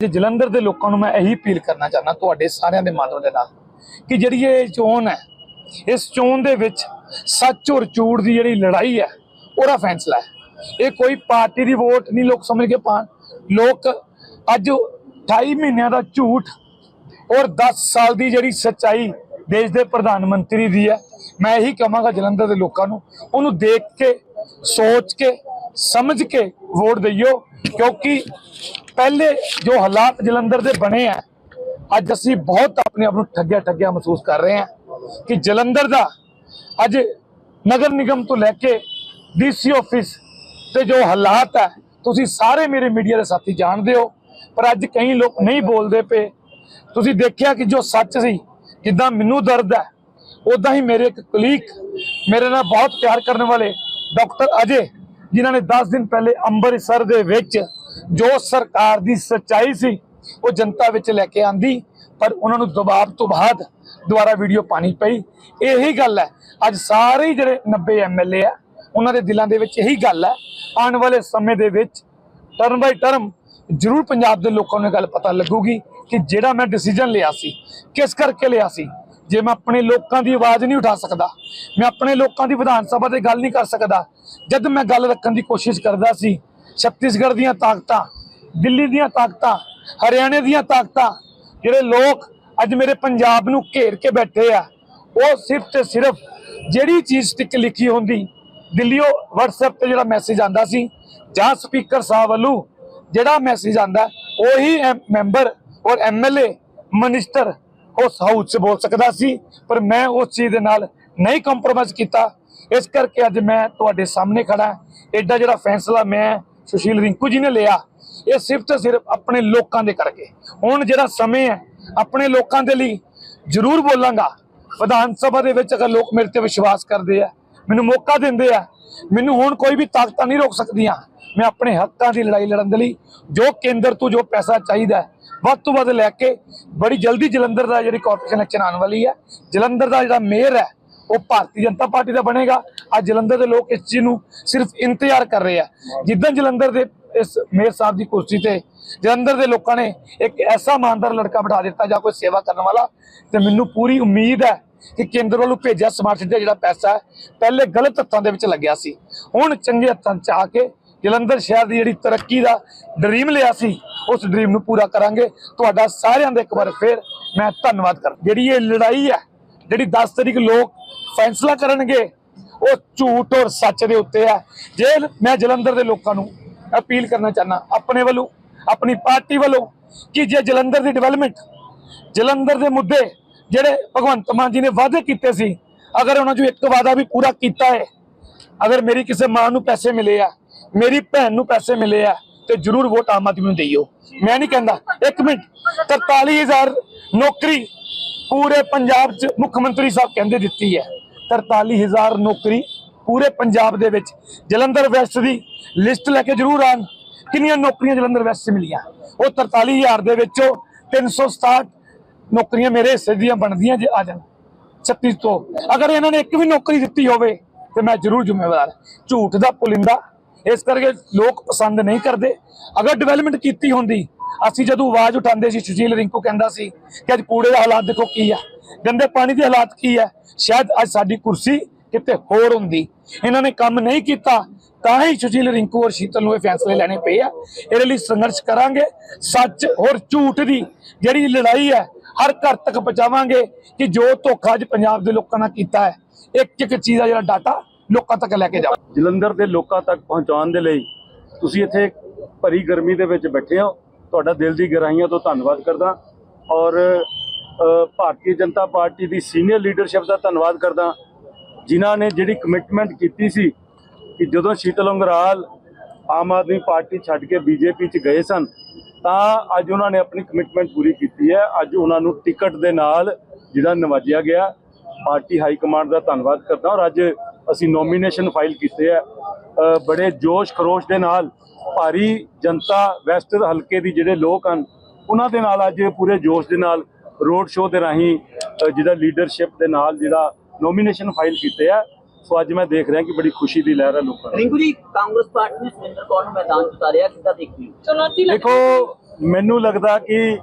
ਅੱਜ ਜਲੰਧਰ ਦੇ ਲੋਕਾਂ ਨੂੰ ਮੈਂ ਇਹੀ ਅਪੀਲ ਕਰਨਾ ਚਾਹੁੰਦਾ ਤੁਹਾਡੇ ਸਾਰਿਆਂ ਦੇ ਮਾਧਿਅਮ ਦੇ ਨਾਲ ਕਿ ਜਿਹੜੀ ਇਹ ਚੋਣ ਹੈ, ਇਸ ਚੋਣ ਦੇ ਵਿੱਚ ਸੱਚ ਔਰ ਝੂਠ ਦੀ ਜਿਹੜੀ ਲੜਾਈ ਹੈ, ਉਹਦਾ ਫੈਸਲਾ ਹੈ। ਇਹ ਕੋਈ ਪਾਰਟੀ ਦੀ ਵੋਟ ਨਹੀਂ, ਲੋਕ ਸਮਝ ਕੇ ਪਾਣ ਲੋਕ ਅੱਜ 28 ਮਹੀਨਿਆਂ ਦਾ ਝੂਠ ਔਰ 10 ਸਾਲ ਦੀ ਜਿਹੜੀ ਸੱਚਾਈ ਦੇਸ਼ ਦੇ ਪ੍ਰਧਾਨ ਮੰਤਰੀ ਦੀ ਹੈ, ਮੈਂ ਇਹੀ ਕਹਾਂਗਾ ਜਲੰਧਰ ਦੇ ਲੋਕਾਂ ਨੂੰ, ਉਹਨੂੰ ਦੇਖ ਕੇ, ਸੋਚ ਕੇ, ਸਮਝ ਕੇ ਵੋਟ ਦਈਓ, ਕਿਉਂਕਿ ਪਹਿਲੇ ਜੋ ਹਾਲਾਤ ਜਲੰਧਰ ਦੇ ਬਣੇ ਆ, ਅੱਜ ਅਸੀਂ ਬਹੁਤ ਆਪਣੇ ਆਪ ਨੂੰ ਠੱਗਿਆ ਠੱਗਿਆ ਮਹਿਸੂਸ ਕਰ ਰਹੇ ਹਾਂ ਕਿ ਜਲੰਧਰ ਦਾ ਅੱਜ ਨਗਰ ਨਿਗਮ ਤੋਂ ਲੈ ਕੇ ਡੀਸੀ ਆਫਿਸ ਤੇ ਜੋ ਹਾਲਾਤ ਹੈ ਤੁਸੀਂ ਸਾਰੇ ਮੇਰੇ ਮੀਡੀਆ ਦੇ ਸਾਥੀ ਜਾਣਦੇ ਹੋ, ਪਰ ਅੱਜ ਕਈ ਲੋਕ ਨਹੀਂ ਬੋਲਦੇ ਪਏ। ਤੁਸੀਂ ਦੇਖਿਆ ਕਿ ਜੋ ਸੱਚ ਸੀ, ਜਿੱਦਾਂ ਮੈਨੂੰ ਦਰਦ ਹੈ ਉਦਾਂ ਹੀ ਮੇਰੇ ਇੱਕ ਕੁਲੀਗ ਮੇਰੇ ਨਾਲ ਬਹੁਤ ਪਿਆਰ ਕਰਨ ਵਾਲੇ ਡਾਕਟਰ ਅਜੇ, ਜਿਨ੍ਹਾਂ ਨੇ 10 ਦਿਨ ਪਹਿਲੇ ਅੰਮ੍ਰਿਤਸਰ ਦੇ ਵਿੱਚ ਜੋ ਸਰਕਾਰ ਦੀ ਸੱਚਾਈ ਸੀ, ਉਹ ਜਨਤਾ ਵਿੱਚ ਲੈ ਕੇ ਆਂਦੀ, ਪਰ ਉਹਨਾਂ ਨੂੰ ਦਬਾਅ ਤੋਂ ਬਾਅਦ ਦੁਬਾਰਾ ਵੀਡੀਓ ਪਾਣੀ ਪਈ। ਇਹੀ ਗੱਲ ਹੈ, ਅੱਜ ਸਾਰੇ ਹੀ ਜਿਹੜੇ 90 ਐਮਐਲਏ ਆ, ਉਹਨਾਂ ਦੇ ਦਿਲਾਂ ਦੇ ਵਿੱਚ ਇਹੀ ਗੱਲ ਹੈ, ਆਉਣ ਵਾਲੇ ਸਮੇਂ ਦੇ ਵਿੱਚ ਟਰਮ ਬਾਈ ਟਰਮ ਜ਼ਰੂਰ ਪੰਜਾਬ ਦੇ ਲੋਕਾਂ ਨੂੰ ਇਹ ਗੱਲ ਪਤਾ ਲੱਗੂਗੀ ਕਿ ਜਿਹੜਾ ਮੈਂ ਡਿਸੀਜਨ ਲਿਆ ਸੀ, ਕਿਸ ਕਰਕੇ ਲਿਆ ਸੀ। ਜੇ ਮੈਂ ਆਪਣੇ ਲੋਕਾਂ ਦੀ ਆਵਾਜ਼ ਨਹੀਂ ਉਠਾ ਸਕਦਾ, ਮੈਂ ਆਪਣੇ ਲੋਕਾਂ ਦੀ ਵਿਧਾਨ ਸਭਾ ਤੇ ਗੱਲ ਨਹੀਂ ਕਰ ਸਕਦਾ, ਜਦ ਮੈਂ ਗੱਲ ਰੱਖਣ ਦੀ ਕੋਸ਼ਿਸ਼ ਕਰਦਾ ਸੀ ਛੱਤੀਸਗੜ੍ਹ ਦੀਆਂ ਤਾਕਤਾਂ ਦਿੱਲੀ ਦੀਆਂ ਤਾਕਤਾਂ ਹਰਿਆਣੇ ਦੀਆਂ ਤਾਕਤਾਂ ਜਿਹੜੇ ਲੋਕ ਅੱਜ ਮੇਰੇ ਪੰਜਾਬ ਨੂੰ ਘੇਰ ਕੇ ਬੈਠੇ ਆ ਉਹ ਸਿਰਫ ਤੇ ਸਿਰਫ ਜਿਹੜੀ ਚੀਜ਼ ਟਿਕ ਲਿਖੀ ਹੁੰਦੀ ਦਿੱਲੀੋਂ WhatsApp ਤੇ ਜਿਹੜਾ ਮੈਸੇਜ ਆਂਦਾ ਸੀ ਜਾਂ ਸਪੀਕਰ ਸਾਹਿਬ ਵੱਲੋਂ ਜਿਹੜਾ ਮੈਸੇਜ ਆਂਦਾ ਉਹੀ ਐਮ- ਮੈਂਬਰ ਔਰ ਐਮਐਲਏ ਮਿਨਿਸਟਰ ਉਸ ਹਾਊਸ 'ਚ ਬੋਲ ਸਕਦਾ ਸੀ ਪਰ ਮੈਂ ਉਸ ਚੀਜ਼ ਦੇ ਨਾਲ ਨਹੀਂ ਕੰਪਰੋਮਾਈਜ਼ ਕੀਤਾ ਇਸ ਕਰਕੇ ਅੱਜ ਮੈਂ ਤੁਹਾਡੇ ਸਾਹਮਣੇ ਖੜਾ ਐਡਾ ਜਿਹੜਾ ਫੈਸਲਾ ਮੈਂ ਸੁਸ਼ੀਲ ਰਿੰਕੂ ਜੀ ਨੇ ਲਿਆ, ਇਹ ਸਿਰਫ ਤੇ ਸਿਰਫ ਆਪਣੇ ਲੋਕਾਂ ਦੇ ਕਰਕੇ। ਹੁਣ ਜਿਹੜਾ ਸਮੇਂ ਹੈ, ਆਪਣੇ ਲੋਕਾਂ ਦੇ ਲਈ ਜ਼ਰੂਰ ਬੋਲਾਂਗਾ। ਵਿਧਾਨ ਸਭਾ ਦੇ ਵਿੱਚ ਅਗਰ ਲੋਕ ਮੇਰੇ ਤੇ ਵਿਸ਼ਵਾਸ ਕਰਦੇ ਆ, ਮੈਨੂੰ ਮੌਕਾ ਦਿੰਦੇ ਆ, ਮੈਨੂੰ ਹੁਣ ਕੋਈ ਵੀ ਤਾਕਤਾਂ ਨਹੀਂ ਰੋਕ ਸਕਦੀਆਂ। ਮੈਂ ਆਪਣੇ ਹੱਕਾਂ ਦੀ ਲੜਾਈ ਲੜਨ ਦੇ ਲਈ ਜੋ ਕੇਂਦਰ ਤੋਂ ਜੋ ਪੈਸਾ ਚਾਹੀਦਾ ਵੱਧ ਤੋਂ ਵੱਧ ਲੈ ਕੇ ਬੜੀ ਜਲਦੀ ਜਲੰਧਰ ਦਾ ਜਿਹੜੀ ਕਾਰਪੋਰੇਸ਼ਨ ਇਲੈਕਸ਼ਨ ਆਉਣ ਵਾਲੀ ਹੈ। ਜਲੰਧਰ ਦਾ ਜਿਹੜਾ ਮੇਅਰ ਹੈ ਉਹ ਭਾਰਤੀ ਜਨਤਾ ਪਾਰਟੀ ਦਾ ਬਣੇਗਾ। ਅੱਜ ਜਲੰਧਰ ਦੇ ਲੋਕ ਇਸ ਚੀਜ਼ ਨੂੰ ਸਿਰਫ ਇੰਤਜ਼ਾਰ ਕਰ ਰਹੇ ਆ। ਜਿੱਦਾਂ ਜਲੰਧਰ ਦੇ ਇਸ ਮੇਅਰ ਸਾਹਿਬ ਦੀ ਕੁਰਸੀ ਤੇ ਜਲੰਧਰ ਦੇ ਲੋਕਾਂ ਨੇ ਇੱਕ ਐਸਾ ਇਮਾਨਦਾਰ ਲੜਕਾ ਬਿਠਾ ਦਿੱਤਾ ਜਾਂ ਕੋਈ ਸੇਵਾ ਕਰਨ ਵਾਲਾ, ਤੇ ਮੈਨੂੰ ਪੂਰੀ ਉਮੀਦ ਹੈ ਕਿ ਕੇਂਦਰ ਵੱਲੋਂ ਭੇਜਿਆ ਸਮਾਰਟ ਸਿਟੀ ਦਾ ਜਿਹੜਾ ਪੈਸਾ ਹੈ, ਪਹਿਲੇ ਗਲਤ ਹੱਥਾਂ ਦੇ ਵਿੱਚ ਲੱਗਿਆ ਸੀ। ਹੁਣ ਚੰਗੇ ਹੱਥਾਂ 'ਚ ਆ ਕੇ ਜਲੰਧਰ ਸ਼ਹਿਰ ਦੀ ਜਿਹੜੀ ਤਰੱਕੀ ਦਾ ਡ੍ਰੀਮ ਲਿਆ ਸੀ, ਉਸ ਡ੍ਰੀਮ ਨੂੰ ਪੂਰਾ ਕਰਾਂਗੇ। ਤੁਹਾਡਾ ਸਾਰਿਆਂ ਦਾ ਇੱਕ ਵਾਰ ਫੇਰ ਮੈਂ ਧੰਨਵਾਦ ਕਰ ਜਿਹੜੀ ਇਹ ਲੜਾਈ ਹੈ ਜਿਹੜੀ 10 ਤਰੀਕ ਲੋਕ ਫੈਸਲਾ ਕਰਨਗੇ, ਉਹ ਝੂਠ ਔਰ ਸੱਚ ਦੇ ਉੱਤੇ ਹੈ ਜੇ ਮੈਂ ਜਲੰਧਰ ਦੇ ਲੋਕਾਂ ਨੂੰ ਅਪੀਲ ਕਰਨਾ ਚਾਹਨਾ ਆਪਣੇ ਵੱਲੋਂ, ਆਪਣੀ ਪਾਰਟੀ ਵੱਲੋਂ, ਕਿ ਜੇ ਜਲੰਧਰ ਦੀ ਡਿਵੈਲਪਮੈਂਟ ਜਲੰਧਰ ਦੇ ਮੁੱਦੇ ਜਿਹੜੇ ਭਗਵੰਤ ਮਾਨ ਜੀ ਨੇ ਵਾਅਦੇ ਕੀਤੇ ਸੀ, ਅਗਰ ਉਹਨਾਂ ਚੋਂ ਇੱਕ ਵਾਅਦਾ ਵੀ ਪੂਰਾ ਕੀਤਾ ਹੈ, ਅਗਰ ਮੇਰੀ ਕਿਸੇ ਮਾਂ ਨੂੰ ਪੈਸੇ ਮਿਲੇ ਆ, ਮੇਰੀ ਭੈਣ ਨੂੰ ਪੈਸੇ ਮਿਲੇ ਆ, ਤੇ ਜਰੂਰ ਵੋਟ ਆਮ ਆਦਮੀ ਨੂੰ ਦੇਈਓ। ਮੈਂ ਨਹੀਂ ਕਹਿੰਦਾ, ਇੱਕ ਮਿੰਟ 43000 ਨੌਕਰੀ ਪੂਰੇ ਪੰਜਾਬ 'ਚ ਮੁੱਖ ਮੰਤਰੀ ਸਾਹਿਬ ਕਹਿੰਦੇ ਦਿੱਤੀ ਹੈ। 43000 ਨੌਕਰੀ ਪੂਰੇ ਪੰਜਾਬ ਦੇ ਵਿੱਚ। ਜਲੰਧਰ ਵੈਸਟ ਦੀ ਲਿਸਟ ਲੈ ਕੇ ਜਰੂਰ ਆਣ ਕਿੰਨੀਆਂ ਨੌਕਰੀਆਂ ਜਲੰਧਰ ਵੈਸਟ 'ਚ ਮਿਲੀਆਂ? ਉਹ 43000 ਦੇ ਵਿੱਚੋਂ 367 ਨੌਕਰੀਆਂ ਮੇਰੇ ਹਿੱਸੇ ਦੀਆਂ ਬਣਦੀਆਂ ਜੇ ਆ ਜਾਣ। 36 ਤੋਂ। ਅਗਰ ਇਹਨਾਂ ਨੇ ਇੱਕ ਵੀ ਨੌਕਰੀ ਦਿੱਤੀ ਹੋਵੇ, ਤੇ ਮੈਂ ਜ਼ਰੂਰ ਜ਼ਿੰਮੇਵਾਰ ਝੂਠ ਦਾ ਪੁਲਿੰਦਾ। ਇਸ ਕਰਕੇ ਲੋਕ ਪਸੰਦ ਨਹੀਂ ਕਰਦੇ। ਅਗਰ ਡਿਵੈਲਪਮੈਂਟ ਕੀਤੀ ਹੁੰਦੀ ਅਸੀਂ ਜਦੋਂ ਆਵਾਜ਼ ਉਠਾਉਂਦੇ ਸੀ ਸੁਸ਼ੀਲ ਰਿੰਕੂ ਕਹਿੰਦਾ ਸੀ ਕਿ ਅੱਜ ਕੂੜੇ ਦਾ ਹਾਲਾਤ ਦੇਖੋ ਕੀ ਆ, ਗੰਦੇ ਪਾਣੀ ਦੇ ਹਾਲਾਤ ਕੀ ਹੈ ਸ਼ਾਇਦ ਅੱਜ ਸਾਡੀ ਕੁਰਸੀ ਕਿਤੇ ਹੋਰ ਹੁੰਦੀ। ਇਹਨਾਂ ਨੇ ਕੰਮ ਨਹੀਂ ਕੀਤਾ, ਤਾਂ ਹੀ ਸੁਸ਼ੀਲ ਰਿੰਕੂ ਔਰ ਸ਼ੀਤਲ ਨੂੰ ਇਹ ਫੈਸਲੇ ਲੈਣੇ ਪਏ ਆ। ਇਹਦੇ ਲਈ ਸੰਘਰਸ਼ ਕਰਾਂਗੇ, ਸੱਚ ਔਰ ਝੂਠ ਦੀ ਜਿਹੜੀ ਲੜਾਈ ਹੈ ਹਰ ਘਰ ਤੱਕ ਪਹੁੰਚਾਵਾਂਗੇ ਕਿ ਜੋ ਧੋਖਾ ਅੱਜ ਪੰਜਾਬ ਦੇ ਲੋਕਾਂ ਨਾਲ ਕੀਤਾ ਹੈ ਇੱਕ ਇੱਕ ਚੀਜ਼ ਦਾ ਜਿਹੜਾ ਡਾਟਾ ਲੋਕਾਂ ਤੱਕ ਲੈ ਕੇ ਜਾਓ। ਜਲੰਧਰ ਦੇ ਲੋਕਾਂ ਤੱਕ ਪਹੁੰਚਾਉਣ ਦੇ ਲਈ ਤੁਸੀਂ ਇੱਥੇ ਭਰੀ ਗਰਮੀ ਦੇ ਵਿੱਚ ਬੈਠੇ ਹੋ ਤੁਹਾਡਾ ਦਿਲ ਦੀ ਗਹਿਰਾਈਆਂ ਤੋਂ ਧੰਨਵਾਦ ਕਰਦਾ ਔਰ ਭਾਰਤੀ ਜਨਤਾ ਪਾਰਟੀ ਦੀ ਸੀਨੀਅਰ ਲੀਡਰਸ਼ਿਪ ਦਾ ਧੰਨਵਾਦ ਕਰਦਾ। ਜਿਨ੍ਹਾਂ ਨੇ ਜਿਹੜੀ ਕਮਿਟਮੈਂਟ ਕੀਤੀ ਸੀ ਕਿ ਜਦੋਂ ਸ਼ੀਤਲ ਅੰਗਰਾਲ ਆਮ ਆਦਮੀ ਪਾਰਟੀ ਛੱਡ ਕੇ ਬੀਜੇਪੀ 'ਚ ਗਏ ਸਨ, ਤਾਂ ਅੱਜ ਉਹਨਾਂ ਨੇ ਆਪਣੀ ਕਮਿਟਮੈਂਟ ਪੂਰੀ ਕੀਤੀ ਹੈ। ਅੱਜ ਉਹਨਾਂ ਨੂੰ ਟਿਕਟ ਦੇ ਨਾਲ ਜਿਹੜਾ ਨਵਾਜਿਆ ਗਿਆ, ਪਾਰਟੀ ਹਾਈ ਕਮਾਂਡ ਦਾ ਧੰਨਵਾਦ ਕਰਦਾ ਔਰ ਅੱਜ ਅਸੀਂ ਨੋਮੀਨੇਸ਼ਨ ਫਾਈਲ ਕੀਤੇ ਆ। ਬੜੇ ਜੋਸ਼ ਖਰੋਸ਼ ਦੇ ਨਾਲ ਭਾਰੀ ਜਨਤਾ ਵੈਸਟ ਹਲਕੇ ਦੀ ਜਿਹੜੇ ਲੋਕ ਹਨ ਉਹਨਾਂ ਦੇ ਨਾਲ ਅੱਜ ਪੂਰੇ ਜੋਸ਼ ਦੇ ਨਾਲ ਰੋਡ ਸ਼ੋਅ ਦੇ ਰਾਹੀਂ ਜਿਹੜਾ ਲੀਡਰਸ਼ਿਪ ਦੇ ਨਾਲ ਜਿਹੜਾ ਨੋਮੀਨੇਸ਼ਨ ਫਾਈਲ ਕੀਤੇ ਆ। ਸੋ ਅੱਜ ਮੈਂ ਦੇਖ ਰਿਹਾ ਕਿ ਬੜੀ ਖੁਸ਼ੀ ਦੀ ਲਹਿਰ ਹੈ ਲੋਕਾਂ ਨੂੰ। ਰਿੰਕੂ ਜੀ ਕਾਂਗਰਸ ਪਾਰਟੀ ਨੇ ਸੁਰਿੰਦਰ ਕੌਰ ਨੂੰ ਮੈਦਾਨ ਚ ਉਤਾਰਿਆ ਕਿੱਦਾਂ ਦੇਖਦੇ ਹੋ? ਦੇਖੋ ਮੈਨੂੰ ਲੱਗਦਾ ਕਿ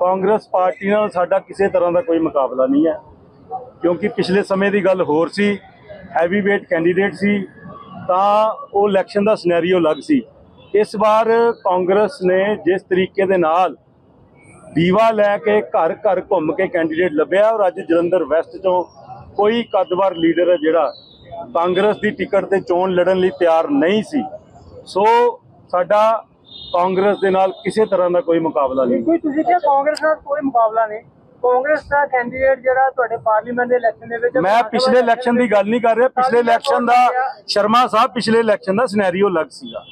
ਕਾਂਗਰਸ ਪਾਰਟੀ ਨਾਲ ਸਾਡਾ ਕਿਸੇ ਤਰ੍ਹਾਂ ਦਾ ਕੋਈ ਮੁਕਾਬਲਾ ਨਹੀਂ ਹੈ। ਕਿਉਂਕਿ ਪਿਛਲੇ ਸਮੇਂ ਦੀ ਗੱਲ ਹੋਰ ਸੀ। ਹੈਵੀ weight ਕੈਂਡੀਡੇਟ ਸੀ, ਤਾਂ ਉਹ ਇਲੈਕਸ਼ਨ ਦਾ ਸਿਨੈਰੀਓ ਅਲੱਗ ਸੀ। ਇਸ ਵਾਰ ਕਾਂਗਰਸ ਨੇ ਜਿਸ ਤਰੀਕੇ ਦੇ ਨਾਲ ਦੀਵਾ ਲੈ ਕੇ ਘਰ ਘਰ ਘੁੰਮ ਕੇ ਕੈਂਡੀਡੇਟ ਲੱਭਿਆ ਔਰ ਅੱਜ ਜਲੰਧਰ ਵੈਸਟ ਚੋਂ ਕੋਈ ਕੱਦਵਾਰ ਲੀਡਰ ਹੈ ਜਿਹੜਾ ਕਾਂਗਰਸ ਦੀ ਟਿਕਟ ਤੇ ਚੋਣ ਲੜਨ ਲਈ ਤਿਆਰ ਨਹੀਂ ਸੀ। ਸੋ ਸਾਡਾ ਕਾਂਗਰਸ ਦੇ ਨਾਲ ਕਿਸੇ ਤਰ੍ਹਾਂ ਦਾ ਕੋਈ ਮੁਕਾਬਲਾ ਨਹੀਂ। ਕੋਈ ਤੁਸੀਂ ਕਿਹਾ ਕਾਂਗਰਸ ਨਾਲ ਕੋਈ ਮੁਕਾਬਲਾ ਨਹੀਂ? ਕਾਂਗਰਸ ਦਾ ਕੈਂਡੀਡੇਟ ਜਿਹੜਾ ਤੁਹਾਡੇ ਪਾਰਲੀਮੈਂਟ ਦੇ ਇਲੈਕਸ਼ਨ ਦੇ ਵਿੱਚ ਮੈਂ ਪਿਛਲੇ ਇਲੈਕਸ਼ਨ ਦੀ ਗੱਲ ਨਹੀਂ ਕਰ ਰਿਹਾ। ਪਿਛਲੇ ਇਲੈਕਸ਼ਨ ਦਾ ਸ਼ਰਮਾ ਸਾਹਿਬ ਪਿਛਲੇ ਇਲੈਕਸ਼ਨ ਦਾ ਸਿਨੈਰੀਓ ਅਲੱਗ ਸੀਗਾ।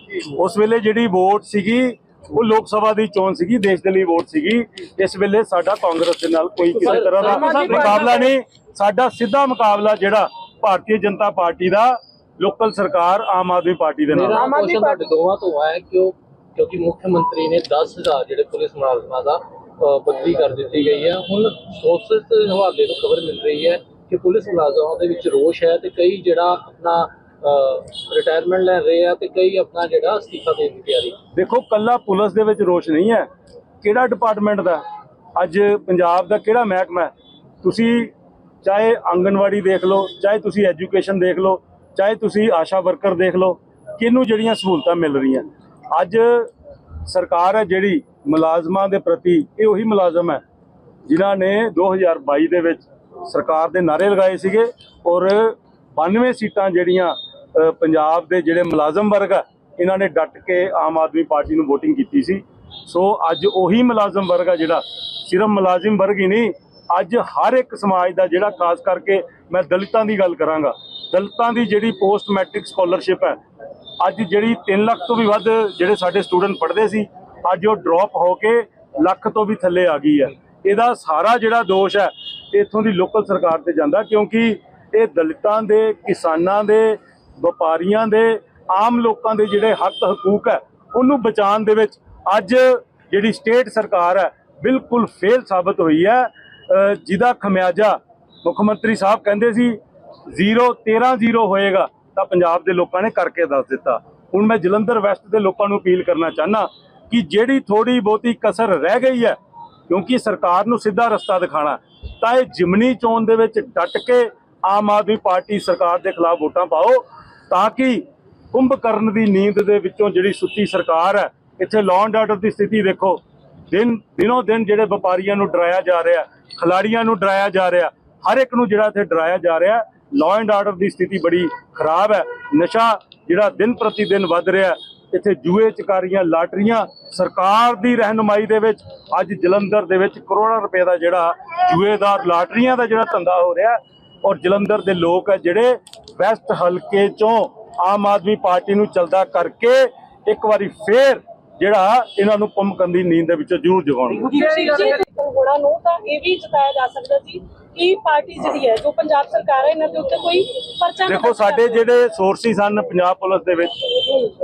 ਉਸ ਵੇਲੇ ਜਿਹੜੀ ਵੋਟ ਸੀਗੀ ਉਹ ਲੋਕ ਸਭਾ ਦੀ ਚੋਣ ਸੀਗੀ ਦੇਸ਼ ਦੇ ਲਈ ਵੋਟ ਸੀਗੀ। ਇਸ ਵੇਲੇ ਸਾਡਾ ਕਾਂਗਰਸ ਦੇ ਨਾਲ ਕੋਈ ਕਿਸੇ ਤਰ੍ਹਾਂ ਦਾ ਮੁਕਾਬਲਾ ਨਹੀਂ। ਸਾਡਾ ਸਿੱਧਾ ਮੁਕਾਬਲਾ ਜਿਹੜਾ ਭਾਰਤੀ ਜਨਤਾ ਪਾਰਟੀ ਦਾ ਲੋਕਲ ਸਰਕਾਰ ਆਮ ਆਦਮੀ ਪਾਰਟੀ ਦੇ ਨਾਲ। ਆਮ ਆਦਮੀ ਦੋਵਾਂ ਤੋਂ ਹੈ ਕਿ ਉਹ ਕਿਉਂਕਿ ਮੁੱਖ ਮੰਤਰੀ ਨੇ 10000 ਜਿਹੜੇ ਪੁਲਿਸ ਮੁਲਾਜ਼ਮਾਂ ਦਾ ਬਦਲੀ ਕਰ ਦਿੱਤੀ ਗਈ ਹੈ। ਹੁਣ ਸੋਰਸਸ ਦੇ ਹਵਾਲੇ ਤੋਂ ਖਬਰ ਮਿਲ ਰਹੀ ਹੈ ਕਿ ਪੁਲਿਸ ਮੁਲਾਜ਼ਮਾਂ ਦੇ ਵਿੱਚ ਰੋਸ਼ ਹੈ ਤੇ ਕਈ ਜਿਹੜਾ ਆਪਣਾ ਰਿਟਾਇਰਮੈਂਟ ਲੈ ਰਹੇ ਆ ਤੇ ਕਈ ਆਪਣਾ ਜਿਹੜਾ ਅਸਤੀਫਾ ਦੇਣ ਦੀ ਤਿਆਰੀ। ਦੇਖੋ, ਕੱਲਾ ਪੁਲਿਸ ਦੇ ਵਿੱਚ ਰੋਸ਼ ਨਹੀਂ ਹੈ। ਕਿਹੜਾ ਡਿਪਾਰਟਮੈਂਟ ਦਾ? ਅੱਜ ਪੰਜਾਬ ਦਾ ਕਿਹੜਾ ਮਹਿਕਮਾ ਹੈ? ਤੁਸੀਂ ਚਾਹੇ ਆਂਗਨਵਾੜੀ ਦੇਖ ਲਓ, ਚਾਹੇ ਤੁਸੀਂ ਐਜੂਕੇਸ਼ਨ ਦੇਖ ਲਓ, ਚਾਹੇ ਤੁਸੀਂ ਆਸ਼ਾ ਵਰਕਰ ਦੇਖ ਲਓ, ਕਿਹਨੂੰ ਜਿਹੜੀਆਂ ਸਹੂਲਤਾਂ ਮਿਲ ਰਹੀਆਂ? ਅੱਜ ਸਰਕਾਰ ਹੈ ਜਿਹੜੀ ਮੁਲਾਜ਼ਮਾਂ ਦੇ ਪ੍ਰਤੀ ਇਹ ਉਹੀ ਮੁਲਾਜ਼ਮ ਹੈ, ਜਿਨ੍ਹਾਂ ਨੇ 2022 ਦੇ ਵਿੱਚ ਸਰਕਾਰ ਦੇ ਨਾਰੇ ਲਗਾਏ ਸੀਗੇ ਔਰ 92 ਸੀਟਾਂ ਜਿਹੜੀਆਂ ਪੰਜਾਬ ਦੇ ਜਿਹੜੇ ਮੁਲਾਜ਼ਮ ਵਰਗ ਆ, ਇਹਨਾਂ ਨੇ ਡਟ ਕੇ ਆਮ ਆਦਮੀ ਪਾਰਟੀ ਨੂੰ VOTING ਕੀਤੀ ਸੀ। ਸੋ ਅੱਜ ਉਹੀ ਮੁਲਾਜ਼ਮ ਵਰਗ ਆ ਜਿਹੜਾ ਸਿਰਫ ਮੁਲਾਜ਼ਮ ਵਰਗ ਹੀ ਨਹੀਂ, ਅੱਜ ਹਰ ਇੱਕ ਸਮਾਜ ਦਾ ਜਿਹੜਾ ਖਾਸ ਕਰਕੇ ਮੈਂ ਦਲਿਤਾਂ ਦੀ ਗੱਲ ਕਰਾਂਗਾ, ਦਲਿਤਾਂ ਦੀ ਜਿਹੜੀ ਪੋਸਟ ਮੈਟ੍ਰਿਕ ਸਕਾਲਰਸ਼ਿਪ ਹੈ, ਅੱਜ ਜਿਹੜੀ 3 ਲੱਖ ਤੋਂ ਵੀ ਵੱਧ ਜਿਹੜੇ ਸਾਡੇ ਸਟੂਡੈਂਟ ਪੜ੍ਹਦੇ ਸੀ ਅੱਜ ਉਹ ਡ੍ਰੌਪ ਹੋ ਕੇ ਲੱਖ ਤੋਂ ਵੀ ਥੱਲੇ ਆ ਗਈ ਹੈ। ਇਹਦਾ ਸਾਰਾ ਜਿਹੜਾ ਦੋਸ਼ ਹੈ, ਇੱਥੋਂ ਦੀ ਲੋਕਲ ਸਰਕਾਰ ਤੇ ਜਾਂਦਾ ਕਿਉਂਕਿ ਇਹ ਦਲਿਤਾਂ ਦੇ, ਕਿਸਾਨਾਂ ਦੇ, ਵਪਾਰੀਆਂ ਦੇ, ਆਮ ਲੋਕਾਂ ਦੇ ਜਿਹੜੇ ਹੱਕ ਹਕੂਕ ਹੈ, ਉਹਨੂੰ ਬਚਾਉਣ ਦੇ ਵਿੱਚ ਅੱਜ ਜਿਹੜੀ ਸਟੇਟ ਸਰਕਾਰ ਹੈ, ਬਿਲਕੁਲ ਫੇਲ ਸਾਬਤ ਹੋਈ ਹੈ। ਜਿਹਦਾ ਖਮਿਆਜਾ ਮੁੱਖ ਮੰਤਰੀ ਸਾਹਿਬ ਕਹਿੰਦੇ ਸੀ 0 13 0 ਹੋਏਗਾ, ਤਾਂ ਪੰਜਾਬ ਦੇ ਲੋਕਾਂ ਨੇ ਕਰਕੇ ਦੱਸ ਦਿੱਤਾ। ਹੁਣ ਮੈਂ ਜਲੰਧਰ ਵੈਸਟ ਦੇ ਲੋਕਾਂ ਨੂੰ ਅਪੀਲ ਕਰਨਾ ਚਾਹਨਾ ਕਿ ਜਿਹੜੀ ਥੋੜੀ ਬਹੁਤੀ ਕਸਰ ਰਹਿ ਗਈ ਹੈ, ਕਿਉਂਕਿ ਸਰਕਾਰ ਨੂੰ ਸਿੱਧਾ ਰਸਤਾ ਦਿਖਾਣਾ ਤਾਂ ਇਹ ਜਿਮਨੀ ਚੋਣ ਦੇ ਵਿੱਚ ਡਟ ਕੇ ਆਮ ਆਦਮੀ ਪਾਰਟੀ ਸਰਕਾਰ ਦੇ ਖਿਲਾਫ ਵੋਟਾਂ ਪਾਓ, ਤਾਂ ਕਿ ਕੁੰਭ ਕਰਨ ਦੀ ਨੀਂਦ ਦੇ ਵਿੱਚੋਂ ਜਿਹੜੀ ਸੁੱਤੀ ਸਰਕਾਰ ਹੈ, ਇੱਥੇ ਲਾਅ ਐਂਡ ਆਰਡਰ ਦੀ ਸਥਿਤੀ ਦੇਖੋ। ਦਿਨ, ਦਿਨੋਂ ਦਿਨ ਜਿਹੜੇ ਵਪਾਰੀਆਂ ਨੂੰ ਡਰਾਇਆ ਜਾ ਰਿਹਾ ਖਿਲਾੜੀਆਂ ਨੂੰ ਡਰਾਇਆ ਜਾ ਰਿਹਾ, ਹਰ ਇੱਕ ਨੂੰ ਜਿਹੜਾ ਇੱਥੇ ਡਰਾਇਆ ਜਾ ਰਿਹਾ ਲਾਅ ਐਂਡ ਆਰਡਰ ਦੀ ਸਥਿਤੀ ਬੜੀ ਖਰਾਬ ਹੈ। ਨਸ਼ਾ ਜਿਹੜਾ ਦਿਨ ਪ੍ਰਤੀ ਦਿਨ ਵੱਧ ਰਿਹਾ ਇੱਥੇ ਜੂਏ ਚਕਾਰੀਆਂ ਲਾਟਰੀਆਂ ਸਰਕਾਰ ਦੀ ਰਹਿਨੁਮਾਈ ਦੇ ਵਿੱਚ ਅੱਜ ਜਲੰਧਰ ਦੇ ਵਿੱਚ ਕਰੋੜਾਂ ਰੁਪਏ ਦਾ ਜਿਹੜਾ ਜੂਏਦਾਰ ਲਾਟਰੀਆਂ ਦਾ ਜਿਹੜਾ ਧੰਦਾ ਹੋ ਰਿਹਾ ਔਰ ਜਲੰਧਰ ਦੇ ਲੋਕ ਹੈ ਜਿਹੜੇ ਵੈਸਟ ਹਲਕੇ ਚੋਂ ਆਮ ਆਦਮੀ ਪਾਰਟੀ ਨੂੰ ਚਲਦਾ ਕਰਕੇ ਇੱਕ ਵਾਰੀ ਫੇਰ ਜਿਹੜਾ ਇਹਨਾਂ ਨੂੰ ਪੰਮਕੰਦੀ ਨੀਂਦ ਦੇ ਵਿੱਚੋਂ ਜ਼ਰੂਰ ਜਗਾਉਣਗੇ ਜਿਹੜੀ ਨੂੰ ਤਾਂ ਇਹ ਵੀ ਜਤਾਇਆ ਜਾ ਸਕਦਾ ਸੀ ਕਿ ਪਾਰਟੀ ਜਿਹੜੀ ਹੈ ਜੋ ਪੰਜਾਬ ਸਰਕਾਰ ਹੈ ਇਹਨਾਂ ਦੇ ਉੱਤੇ ਕੋਈ ਪਰਚਾ ਦੇਖੋ ਸਾਡੇ ਜਿਹੜੇ ਸੋਰਸਿਸ ਹਨ ਪੰਜਾਬ ਪੁਲਿਸ ਦੇ ਵਿੱਚ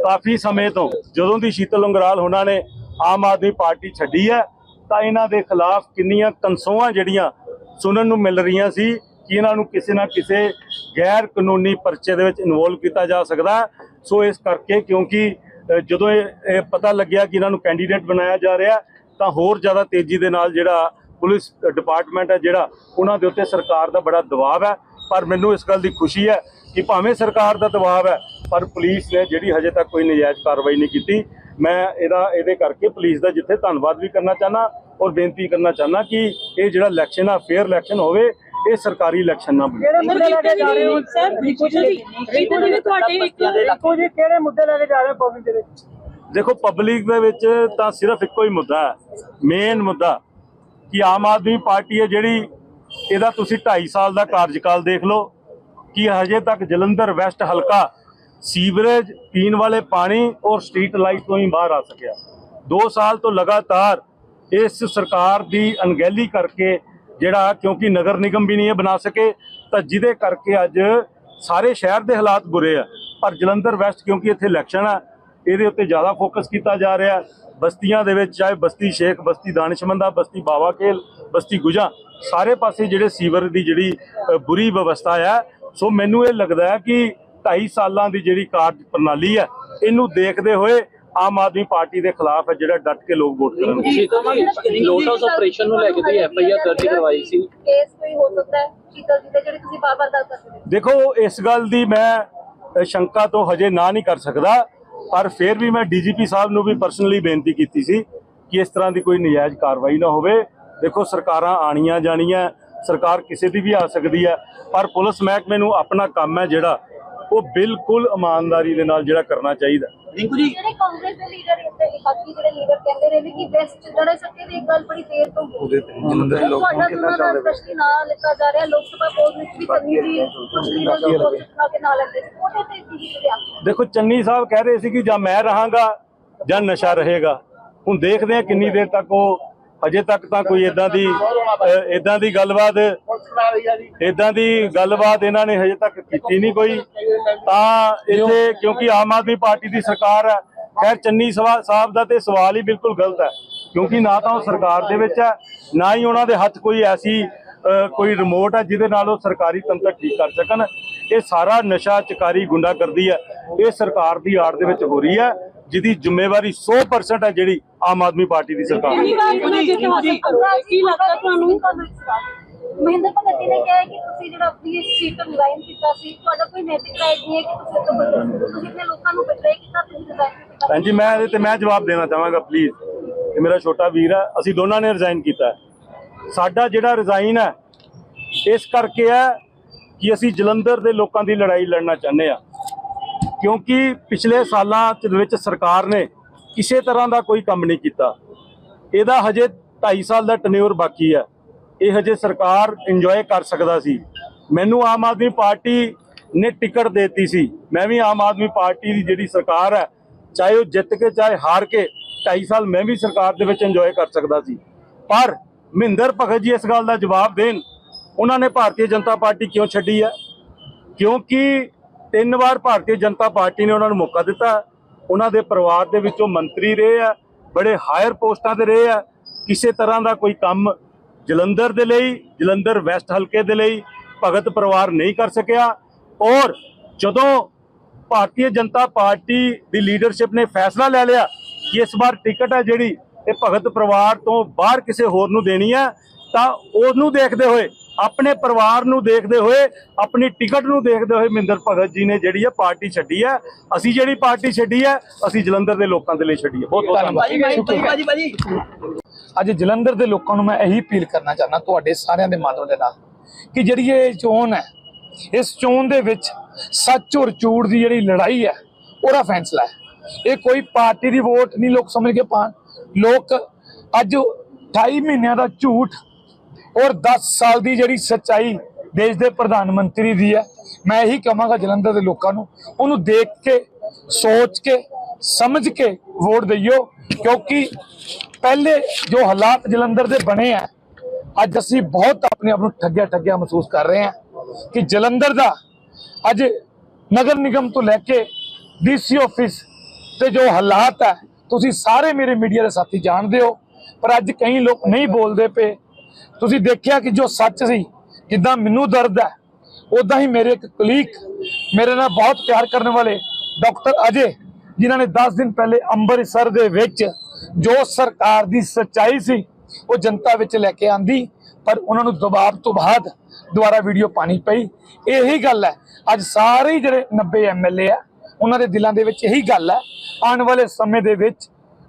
ਕਾਫੀ ਸਮੇਂ ਤੋਂ ਜਦੋਂ ਦੀ ਸ਼ੀਤਲ ਉਂਗਰਾਲ ਹੋਣਾ ਨੇ ਆਮ ਆਦਮੀ ਪਾਰਟੀ ਛੱਡੀ ਹੈ ਤਾਂ ਇਹਨਾਂ ਦੇ ਖਿਲਾਫ ਕਿੰਨੀਆਂ ਕਨਸੋਆਂ ਜਿਹੜੀਆਂ ਸੁਣਨ ਨੂੰ ਮਿਲ ਰਹੀਆਂ ਸੀ ਕਿ ਇਹਨਾਂ ਨੂੰ ਕਿਸੇ ਨਾ ਕਿਸੇ ਗੈਰ ਕਾਨੂੰਨੀ ਪਰਚੇ ਦੇ ਵਿੱਚ ਇਨਵੋਲਵ ਕੀਤਾ ਜਾ ਸਕਦਾ। ਸੋ ਇਸ ਕਰਕੇ ਕਿਉਂਕਿ ਜਦੋਂ ਇਹ ਇਹ ਪਤਾ ਲੱਗਿਆ ਕਿ ਇਹਨਾਂ ਨੂੰ ਕੈਂਡੀਡੇਟ ਬਣਾਇਆ ਜਾ ਰਿਹਾ ਤਾਂ ਹੋਰ ਜ਼ਿਆਦਾ ਤੇਜ਼ੀ ਦੇ ਨਾਲ ਜਿਹੜਾ ਪੁਲਿਸ ਡਿਪਾਰਟਮੈਂਟ ਹੈ ਜਿਹੜਾ ਉਹਨਾਂ ਦੇ ਉੱਤੇ ਸਰਕਾਰ ਦਾ ਬੜਾ ਦਬਾਅ ਹੈ। ਪਰ ਮੈਨੂੰ ਇਸ ਗੱਲ ਦੀ ਖੁਸ਼ੀ ਹੈ ਕਿ ਭਾਵੇਂ ਸਰਕਾਰ ਦਾ ਦਬਾਅ ਹੈ ਪਰ ਪੁਲਿਸ ਨੇ ਜਿਹੜੀ ਹਜੇ ਤੱਕ ਕੋਈ ਨਜਾਇਜ਼ ਕਾਰਵਾਈ ਨਹੀਂ ਕੀਤੀ। ਮੈਂ ਇਹਦਾ ਇਹਦੇ ਕਰਕੇ ਪੁਲਿਸ ਦਾ ਜਿੱਥੇ ਧੰਨਵਾਦ ਵੀ ਕਰਨਾ ਚਾਹਨਾ ਔਰ ਬੇਨਤੀ ਕਰਨਾ ਚਾਹਨਾ ਕਿ ਇਹ ਜਿਹੜਾ ਇਲੈਕਸ਼ਨ ਆ ਫੇਅਰ ਇਲੈਕਸ਼ਨ ਹੋਵੇ ਇਹ ਸਰਕਾਰੀ ਇਲੈਕਸ਼ਨ ਨਾ ਬਣੇ। ਕਿਹੜੇ ਮੁੱਦੇ ਲੈ ਕੇ ਜਾ ਰਹੇ ਹੋ? ਸਰ ਬਿਲਕੁਲ ਜੀ ਬਿਲਕੁਲ ਜੀ ਤੁਹਾਡੇ ਇੱਕ ਦੇਖੋ ਜੀ ਕਿਹੜੇ ਮੁੱਦੇ ਲੈ ਕੇ ਜਾ ਰਹੇ ਹੋ ਪਬਲਿਕ ਦੇ ਵਿੱਚ? ਦੇਖੋ ਪਬਲਿਕ ਦੇ ਵਿੱਚ ਤਾਂ ਸਿਰਫ ਇੱਕੋ ਹੀ ਮੁੱਦਾ ਹੈ। ਮੇਨ ਮੁੱਦਾ ਕਿ ਆਮ ਆਦਮੀ ਪਾਰਟੀ ਹੈ ਜਿਹੜੀ ਇਹਦਾ ਤੁਸੀਂ 2.5 ਸਾਲ ਦਾ ਕਾਰਜਕਾਲ ਦੇਖ ਲਓ ਕਿ ਹਜੇ ਤੱਕ ਜਲੰਧਰ ਵੈਸਟ ਹਲਕਾ ਸੀਵਰੇਜ ਪੀਣ ਵਾਲੇ ਪਾਣੀ ਔਰ ਸਟਰੀਟ ਲਾਈਟ ਤੋਂ ਹੀ ਬਾਹਰ ਆ ਸਕਿਆ। 2 ਸਾਲ ਤੋਂ ਲਗਾਤਾਰ ਇਸ ਸਰਕਾਰ ਦੀ ਅਣਗਹਿਲੀ ਕਰਕੇ ਜਿਹੜਾ ਕਿਉਂਕਿ ਨਗਰ ਨਿਗਮ ਵੀ ਨਹੀਂ ਇਹ ਬਣਾ ਸਕੇ, ਤਾਂ ਜਿਹਦੇ ਕਰਕੇ ਅੱਜ ਸਾਰੇ ਸ਼ਹਿਰ ਦੇ ਹਾਲਾਤ ਬੁਰੇ ਆ। ਪਰ ਜਲੰਧਰ ਵੈਸਟ ਕਿਉਂਕਿ ਇੱਥੇ ਇਲੈਕਸ਼ਨ ਆ, ਇਹਦੇ ਉੱਤੇ ਜ਼ਿਆਦਾ ਫੋਕਸ ਕੀਤਾ ਜਾ ਰਿਹਾ। ਬਸਤੀਆਂ ਦੇ ਵਿੱਚ ਚਾਹੇ ਬਸਤੀ ਸ਼ੇਖ ਬਸਤੀ ਦਾਨਿਸ਼ਮੰਦਾ ਬਸਤੀ ਬਾਵਾ ਕੇਲ ਬਸਤੀ ਗੁਜਾ ਸਾਰੇ ਪਾਸੇ ਜਿਹੜੇ ਸੀਵਰ ਦੀ ਜਿਹੜੀ ਬੁਰੀ ਵਿਵਸਥਾ ਹੈ ਸੋ ਮੈਨੂੰ ਇਹ ਲੱਗਦਾ ਹੈ ਕਿ 2.5 ਸਾਲਾਂ ਦੀ ਜਿਹੜੀ ਕਾਰਜ ਪ੍ਰਣਾਲੀ ਹੈ ਇਹਨੂੰ ਦੇਖਦੇ ਹੋਏ ਆਮ ਆਦਮੀ ਪਾਰਟੀ ਦੇ ਖਿਲਾਫ ਹੈ ਜਿਹੜਾ ਡਟ ਕੇ ਲੋਕ ਵੋਟ ਕਰਨਗੇ ਲੋਟਸ ਆਪਰੇਸ਼ਨ ਨੂੰ ਲੈ ਕੇ ਤੁਸੀਂ ਐਫ ਆਈ ਆਰ ਦਰਜ ਕਰਵਾਈ ਸੀ। ਕੇਸ ਕੋਈ ਹੋ ਸਕਦਾ ਹੈ? ਸ਼ੀਤਲ ਜੀ ਦੇ ਜਿਹੜੇ ਤੁਸੀਂ ਬਾਰ-ਬਾਰ ਦੱਸ ਸਕਦੇ ਦੇਖੋ ਇਸ ਗੱਲ ਦੀ ਮੈਂ ਸ਼ੰਕਾ ਤੋਂ ਹਜੇ ਨਾ ਨਹੀਂ ਕਰ ਸਕਦਾ। ਪਰ ਫਿਰ ਵੀ ਮੈਂ ਡੀਜੀਪੀ ਸਾਹਿਬ ਨੂੰ ਵੀ ਪਰਸਨਲੀ ਬੇਨਤੀ ਕੀਤੀ ਸੀ ਕਿ ਇਸ ਤਰ੍ਹਾਂ ਦੀ ਕੋਈ ਨਜਾਇਜ਼ ਕਾਰਵਾਈ ਨਾ ਹੋਵੇ। ਦੇਖੋ, ਸਰਕਾਰਾਂ ਆਣੀਆਂ ਜਾਣੀਆਂ, ਸਰਕਾਰ ਕਿਸੇ ਦੀ ਵੀ ਆ ਸਕਦੀ ਹੈ, ਪਰ ਪੁਲਿਸ ਮਹਿਕਮੇ ਨੂੰ ਆਪਣਾ ਕੰਮ ਹੈ ਜਿਹੜਾ ਉਹ ਬਿਲਕੁਲ ਇਮਾਨਦਾਰੀ ਦੇ ਨਾਲ ਜਿਹੜਾ ਕਰਨਾ ਚਾਹੀਦਾ। ਜਿਹੜੇ ਕਾਂਗਰਸ ਦੇ ਲੀਡਰ ਇੱਥੇ ਬਾਕੀ ਜਿਹੜੇ ਲੀਡਰ ਕਹਿੰਦੇ ਰਹੇ ਨੇ ਕਿ ਵੈਸਟ ਜਿਹੜੇ ਸੱਤੇ ਦੀ ਇੱਕ ਗੱਲ ਬੜੀ ਦੇਰ ਤੋਂ ਉਹਦੇ ਤੇ ਜਲੰਧਰ ਲੋਕ ਕਿੰਨਾ ਚੱਲਦੇ ਪਏ ਨਾ ਲਿਖਾ ਜਾ ਰਿਹਾ ਲੋਕ ਸਭਾ ਪੋਲ ਵਿੱਚ ਵੀ ਲੀਡਰ ਲੋਕ ਸਿੱਖਾ ਕੇ ਨਾਲ ਲੈਂਦੇ ਉਹਦੇ ਤੇ ਕੀ ਰਿਐਕਸ਼ਨ ਦੇਖੋ ਚੰਨੀ ਸਾਹਿਬ ਕਹਿ ਰਹੇ ਸੀ ਕਿ ਜਾਂ ਮੈਂ ਰਹਾਂਗਾ ਜਾਂ ਨਸ਼ਾ ਰਹੇਗਾ। ਹੁਣ ਦੇਖਦੇ ਹਾਂ ਕਿੰਨੀ ਦੇਰ ਤੱਕ ਉਹ ਅਜੇ ਤੱਕ ਤਾਂ ਕੋਈ ਇਦਾਂ ਦੀ ਇਦਾਂ ਦੀ ਗੱਲਬਾਤ ਇਦਾਂ ਦੀ ਗੱਲਬਾਤ ਇਹਨਾਂ ਨੇ ਹਜੇ ਤੱਕ ਕੀਤੀ ਨਹੀਂ ਕੋਈ। ਤਾਂ ਇੱਥੇ ਕਿਉਂਕਿ ਆਮ ਆਦਮੀ ਪਾਰਟੀ ਦੀ ਸਰਕਾਰ ਹੈ, ਖੈਰ ਚੰਨੀ ਸਵਾ- ਸਾਹਿਬ ਦਾ ਤੇ ਸਵਾਲ ਹੀ ਬਿਲਕੁਲ ਗਲਤ ਹੈ। ਕਿਉਂਕਿ ਨਾ ਤਾਂ ਉਹ ਸਰਕਾਰ ਦੇ ਵਿੱਚ ਹੈ, ਨਾ ਹੀ ਉਹਨਾਂ ਦੇ ਹੱਥ ਕੋਈ ਐਸੀ ਕੋਈ ਰਿਮੋਟ ਹੈ ਜਿਹਦੇ ਨਾਲ ਉਹ ਸਰਕਾਰੀ ਤੰਤਰ ਠੀਕ ਕਰ ਸਕਣ। ਇਹ ਸਾਰਾ ਨਸ਼ਾ ਚਕਾਰੀ ਗੁੰਡਾਗਰਦੀ ਹੈ। ਇਹ ਸਰਕਾਰ ਦੀ ਆੜ ਦੇ ਵਿੱਚ ਹੋ ਰਹੀ ਹੈ। ਜਿਹਦੀ ਜ਼ਿੰਮੇਵਾਰੀ 100% ਹੈ ਜਿਹੜੀ ਆਮ ਆਦਮੀ ਪਾਰਟੀ ਦੀ ਸਰਕਾਰ ਕੀ ਲੱਗਦਾ ਤੁਹਾਨੂੰ? ਮਹਿੰਦਰ ਭਗਤ ਜੀ ਨੇ ਕਿਹਾ ਹੈ ਕਿ ਤੁਸੀਂ ਜਿਹੜਾ ਆਪਣੀ ਇਸ ਸੀਟ ਤੋਂ ਰਿਜ਼ਾਈਨ ਕੀਤਾ ਸੀ ਤੁਹਾਡਾ ਕੋਈ ਨੈਤਿਕ ਰਾਈਟ ਨਹੀਂ ਹੈ ਕਿ ਤੁਸੀਂ ਉੱਥੇ ਬਦਲ ਸਕੋ। ਤੁਸੀਂ ਆਪਣੇ ਲੋਕਾਂ ਨੂੰ ਬਿਟਰੇ ਕੀਤਾ ਤੁਸੀਂ ਰਿਜ਼ਾਈਨ ਕੀਤਾ। ਭੈਣ ਜੀ ਮੈਂ ਇਹਦੇ ਤੇ ਮੈਂ ਜਵਾਬ ਦੇਣਾ ਚਾਹਾਂਗਾ ਪਲੀਜ਼ ਇਹ ਮੇਰਾ ਛੋਟਾ ਵੀਰ ਹੈ। ਅਸੀਂ ਦੋਨਾਂ ਨੇ ਰਿਜ਼ਾਈਨ ਕੀਤਾ ਹੈ। ਸਾਡਾ ਜਿਹੜਾ ਰਿਜ਼ਾਈਨ ਹੈ ਇਸ ਕਰਕੇ ਹੈ ਕਿ ਅਸੀਂ ਜਲੰਧਰ ਦੇ ਲੋਕਾਂ ਦੀ ਲੜਾਈ ਲੜਨਾ ਚਾਹੁੰਦੇ ਆ ਕਿਉਂਕਿ ਪਿਛਲੇ ਸਾਲਾਂ ਚ ਵਿੱਚ ਸਰਕਾਰ ਨੇ ਕਿਸੇ ਤਰ੍ਹਾਂ ਦਾ ਕੋਈ ਕੰਮ ਨਹੀਂ ਕੀਤਾ। ਇਹਦਾ ਹਜੇ 2.5 ਸਾਲ ਦਾ ਟਨਿਓਰ ਬਾਕੀ ਹੈ। ਇਹ ਹਜੇ ਸਰਕਾਰ ਇੰਜੋਏ ਕਰ ਸਕਦਾ ਸੀ। ਮੈਨੂੰ ਆਮ ਆਦਮੀ ਪਾਰਟੀ ਨੇ ਟਿਕਟ ਦਿੱਤੀ ਸੀ। ਮੈਂ ਵੀ ਆਮ ਆਦਮੀ ਪਾਰਟੀ ਦੀ ਜਿਹੜੀ ਸਰਕਾਰ ਹੈ, ਚਾਹੇ ਉਹ ਜਿੱਤ ਕੇ ਚਾਹੇ ਹਾਰ ਕੇ 2.5 ਸਾਲ ਮੈਂ ਵੀ ਸਰਕਾਰ ਦੇ ਵਿੱਚ ਇੰਜੋਏ ਕਰ ਸਕਦਾ ਸੀ। ਪਰ ਮਹਿੰਦਰ ਭਗਤ ਜੀ ਇਸ ਗੱਲ ਦਾ ਜਵਾਬ ਦੇਣ, ਉਹਨਾਂ ਨੇ ਭਾਰਤੀ ਜਨਤਾ ਪਾਰਟੀ ਕਿਉਂ ਛੱਡੀ ਹੈ? ਕਿਉਂਕਿ ਤਿੰਨ ਵਾਰ ਭਾਰਤੀ ਜਨਤਾ ਪਾਰਟੀ ਨੇ ਉਹਨਾਂ ਨੂੰ ਮੌਕਾ ਦਿੱਤਾ। ਉਹਨਾਂ ਦੇ ਪਰਿਵਾਰ ਦੇ ਵਿੱਚੋਂ ਮੰਤਰੀ ਰਹੇ ਆ, ਬੜੇ ਹਾਇਰ ਪੋਸਟਾਂ ਤੇ ਰਹੇ ਆ। ਕਿਸੇ ਤਰ੍ਹਾਂ ਦਾ ਕੋਈ ਕੰਮ ਜਲੰਧਰ ਦੇ ਲਈ, ਜਲੰਧਰ ਵੈਸਟ ਹਲਕੇ ਦੇ ਲਈ ਭਗਤ ਪਰਿਵਾਰ ਨਹੀਂ ਕਰ ਸਕਿਆ। ਔਰ ਜਦੋਂ ਭਾਰਤੀ ਜਨਤਾ ਪਾਰਟੀ ਦੀ ਲੀਡਰਸ਼ਿਪ ਨੇ ਫੈਸਲਾ ਲੈ ਲਿਆ ਕਿ ਇਸ ਵਾਰ ਟਿਕਟ ਹੈ ਜਿਹੜੀ ਇਹ ਭਗਤ ਪਰਿਵਾਰ ਤੋਂ ਬਾਹਰ ਕਿਸੇ ਹੋਰ ਨੂੰ ਦੇਣੀ ਹੈ, ਤਾਂ ਉਹਨੂੰ ਦੇਖਦੇ ਹੋਏ ਆਪਣੇ ਪਰਿਵਾਰ ਨੂੰ ਦੇਖਦੇ ਹੋਏ ਆਪਣੀ ਟਿਕਟ ਨੂੰ ਦੇਖਦੇ ਹੋਏ ਮਹਿੰਦਰ ਭਗਤ ਜੀ ਨੇ ਜਿਹੜੀ ਹੈ ਪਾਰਟੀ ਛੱਡੀ ਹੈ ਅਸੀਂ ਜਿਹੜੀ ਪਾਰਟੀ ਛੱਡੀ ਹੈ ਅਸੀਂ ਜਲੰਧਰ ਦੇ ਲੋਕਾਂ ਦੇ ਲਈ ਛੱਡੀ ਹੈ ਬਹੁਤ ਬਹੁਤ ਧੰਨਵਾਦ। ਅੱਜ ਜਲੰਧਰ ਦੇ ਲੋਕਾਂ ਨੂੰ ਮੈਂ ਇਹੀ ਅਪੀਲ ਕਰਨਾ ਚਾਹੁੰਦਾ ਤੁਹਾਡੇ ਸਾਰਿਆਂ ਦੇ ਮਾਧਿਅਮ ਦੇ ਨਾਲ ਕਿ ਜਿਹੜੀ ਇਹ ਚੋਣ ਹੈ ਇਸ ਚੋਣ ਦੇ ਵਿੱਚ ਸੱਚ ਔਰ ਝੂਠ ਦੀ ਜਿਹੜੀ ਲੜਾਈ ਹੈ ਉਹਦਾ ਫੈਸਲਾ ਹੈ। ਇਹ ਕੋਈ ਪਾਰਟੀ ਦੀ ਵੋਟ ਨਹੀਂ ਲੋਕ ਸਮਝ ਕੇ ਪਾਣ ਲੋਕ ਅੱਜ 28 ਮਹੀਨਿਆਂ ਦਾ ਝੂਠ ਔਰ 10 ਸਾਲ ਦੀ ਜਿਹੜੀ ਸੱਚਾਈ ਦੇਸ਼ ਦੇ ਪ੍ਰਧਾਨ ਮੰਤਰੀ ਦੀ ਹੈ, ਮੈਂ ਇਹੀ ਕਹਾਂਗਾ ਜਲੰਧਰ ਦੇ ਲੋਕਾਂ ਨੂੰ, ਉਹਨੂੰ ਦੇਖ ਕੇ, ਸੋਚ ਕੇ, ਸਮਝ ਕੇ ਵੋਟ ਦਈਓ, ਕਿਉਂਕਿ ਪਹਿਲੇ ਜੋ ਹਾਲਾਤ ਜਲੰਧਰ ਦੇ ਬਣੇ ਆ, ਅੱਜ ਅਸੀਂ ਬਹੁਤ ਆਪਣੇ ਆਪ ਨੂੰ ਠੱਗਿਆ ਠੱਗਿਆ ਮਹਿਸੂਸ ਕਰ ਰਹੇ ਹਾਂ ਕਿ ਜਲੰਧਰ ਦਾ ਅੱਜ ਨਗਰ ਨਿਗਮ ਤੋਂ ਲੈ ਕੇ ਡੀਸੀ ਆਫਿਸ ਤੇ ਜੋ ਹਾਲਾਤ ਹੈ ਤੁਸੀਂ ਸਾਰੇ ਮੇਰੇ ਮੀਡੀਆ ਦੇ ਸਾਥੀ ਜਾਣਦੇ ਹੋ, ਪਰ ਅੱਜ ਕਈ ਲੋਕ ਨਹੀਂ ਬੋਲਦੇ ਪਏ ਤੁਸੀਂ ਦੇਖਿਆ ਕਿ ਜੋ ਸੱਚ ਸੀ, ਜਿੱਦਾਂ ਮੈਨੂੰ ਦਰਦ ਹੈ ਉਦਾਂ ਹੀ ਮੇਰੇ ਇੱਕ ਕਲੀਕ ਮੇਰੇ ਨਾਲ ਬਹੁਤ ਪਿਆਰ ਕਰਨ ਵਾਲੇ ਡਾਕਟਰ ਅਜੇ, ਜਿਨ੍ਹਾਂ ਨੇ 10 ਦਿਨ ਪਹਿਲੇ ਅੰਮ੍ਰਿਤਸਰ ਦੇ ਵਿੱਚ ਜੋ ਸਰਕਾਰ ਦੀ ਸੱਚਾਈ ਸੀ, ਉਹ ਜਨਤਾ ਵਿੱਚ ਲੈ ਕੇ ਆਂਦੀ, ਪਰ ਉਹਨਾਂ ਨੂੰ ਦਬਾਅ ਤੋਂ ਬਾਅਦ ਦੁਬਾਰਾ ਵੀਡੀਓ ਪਾਣੀ ਪਈ। ਇਹੀ ਗੱਲ ਹੈ, ਅੱਜ ਸਾਰੇ ਹੀ ਜਿਹੜੇ 90 ਐਮਐਲਏ ਆ, ਉਹਨਾਂ ਦੇ ਦਿਲਾਂ ਦੇ ਵਿੱਚ ਇਹੀ ਗੱਲ ਹੈ, ਆਉਣ ਵਾਲੇ ਸਮੇਂ ਦੇ ਵਿੱਚ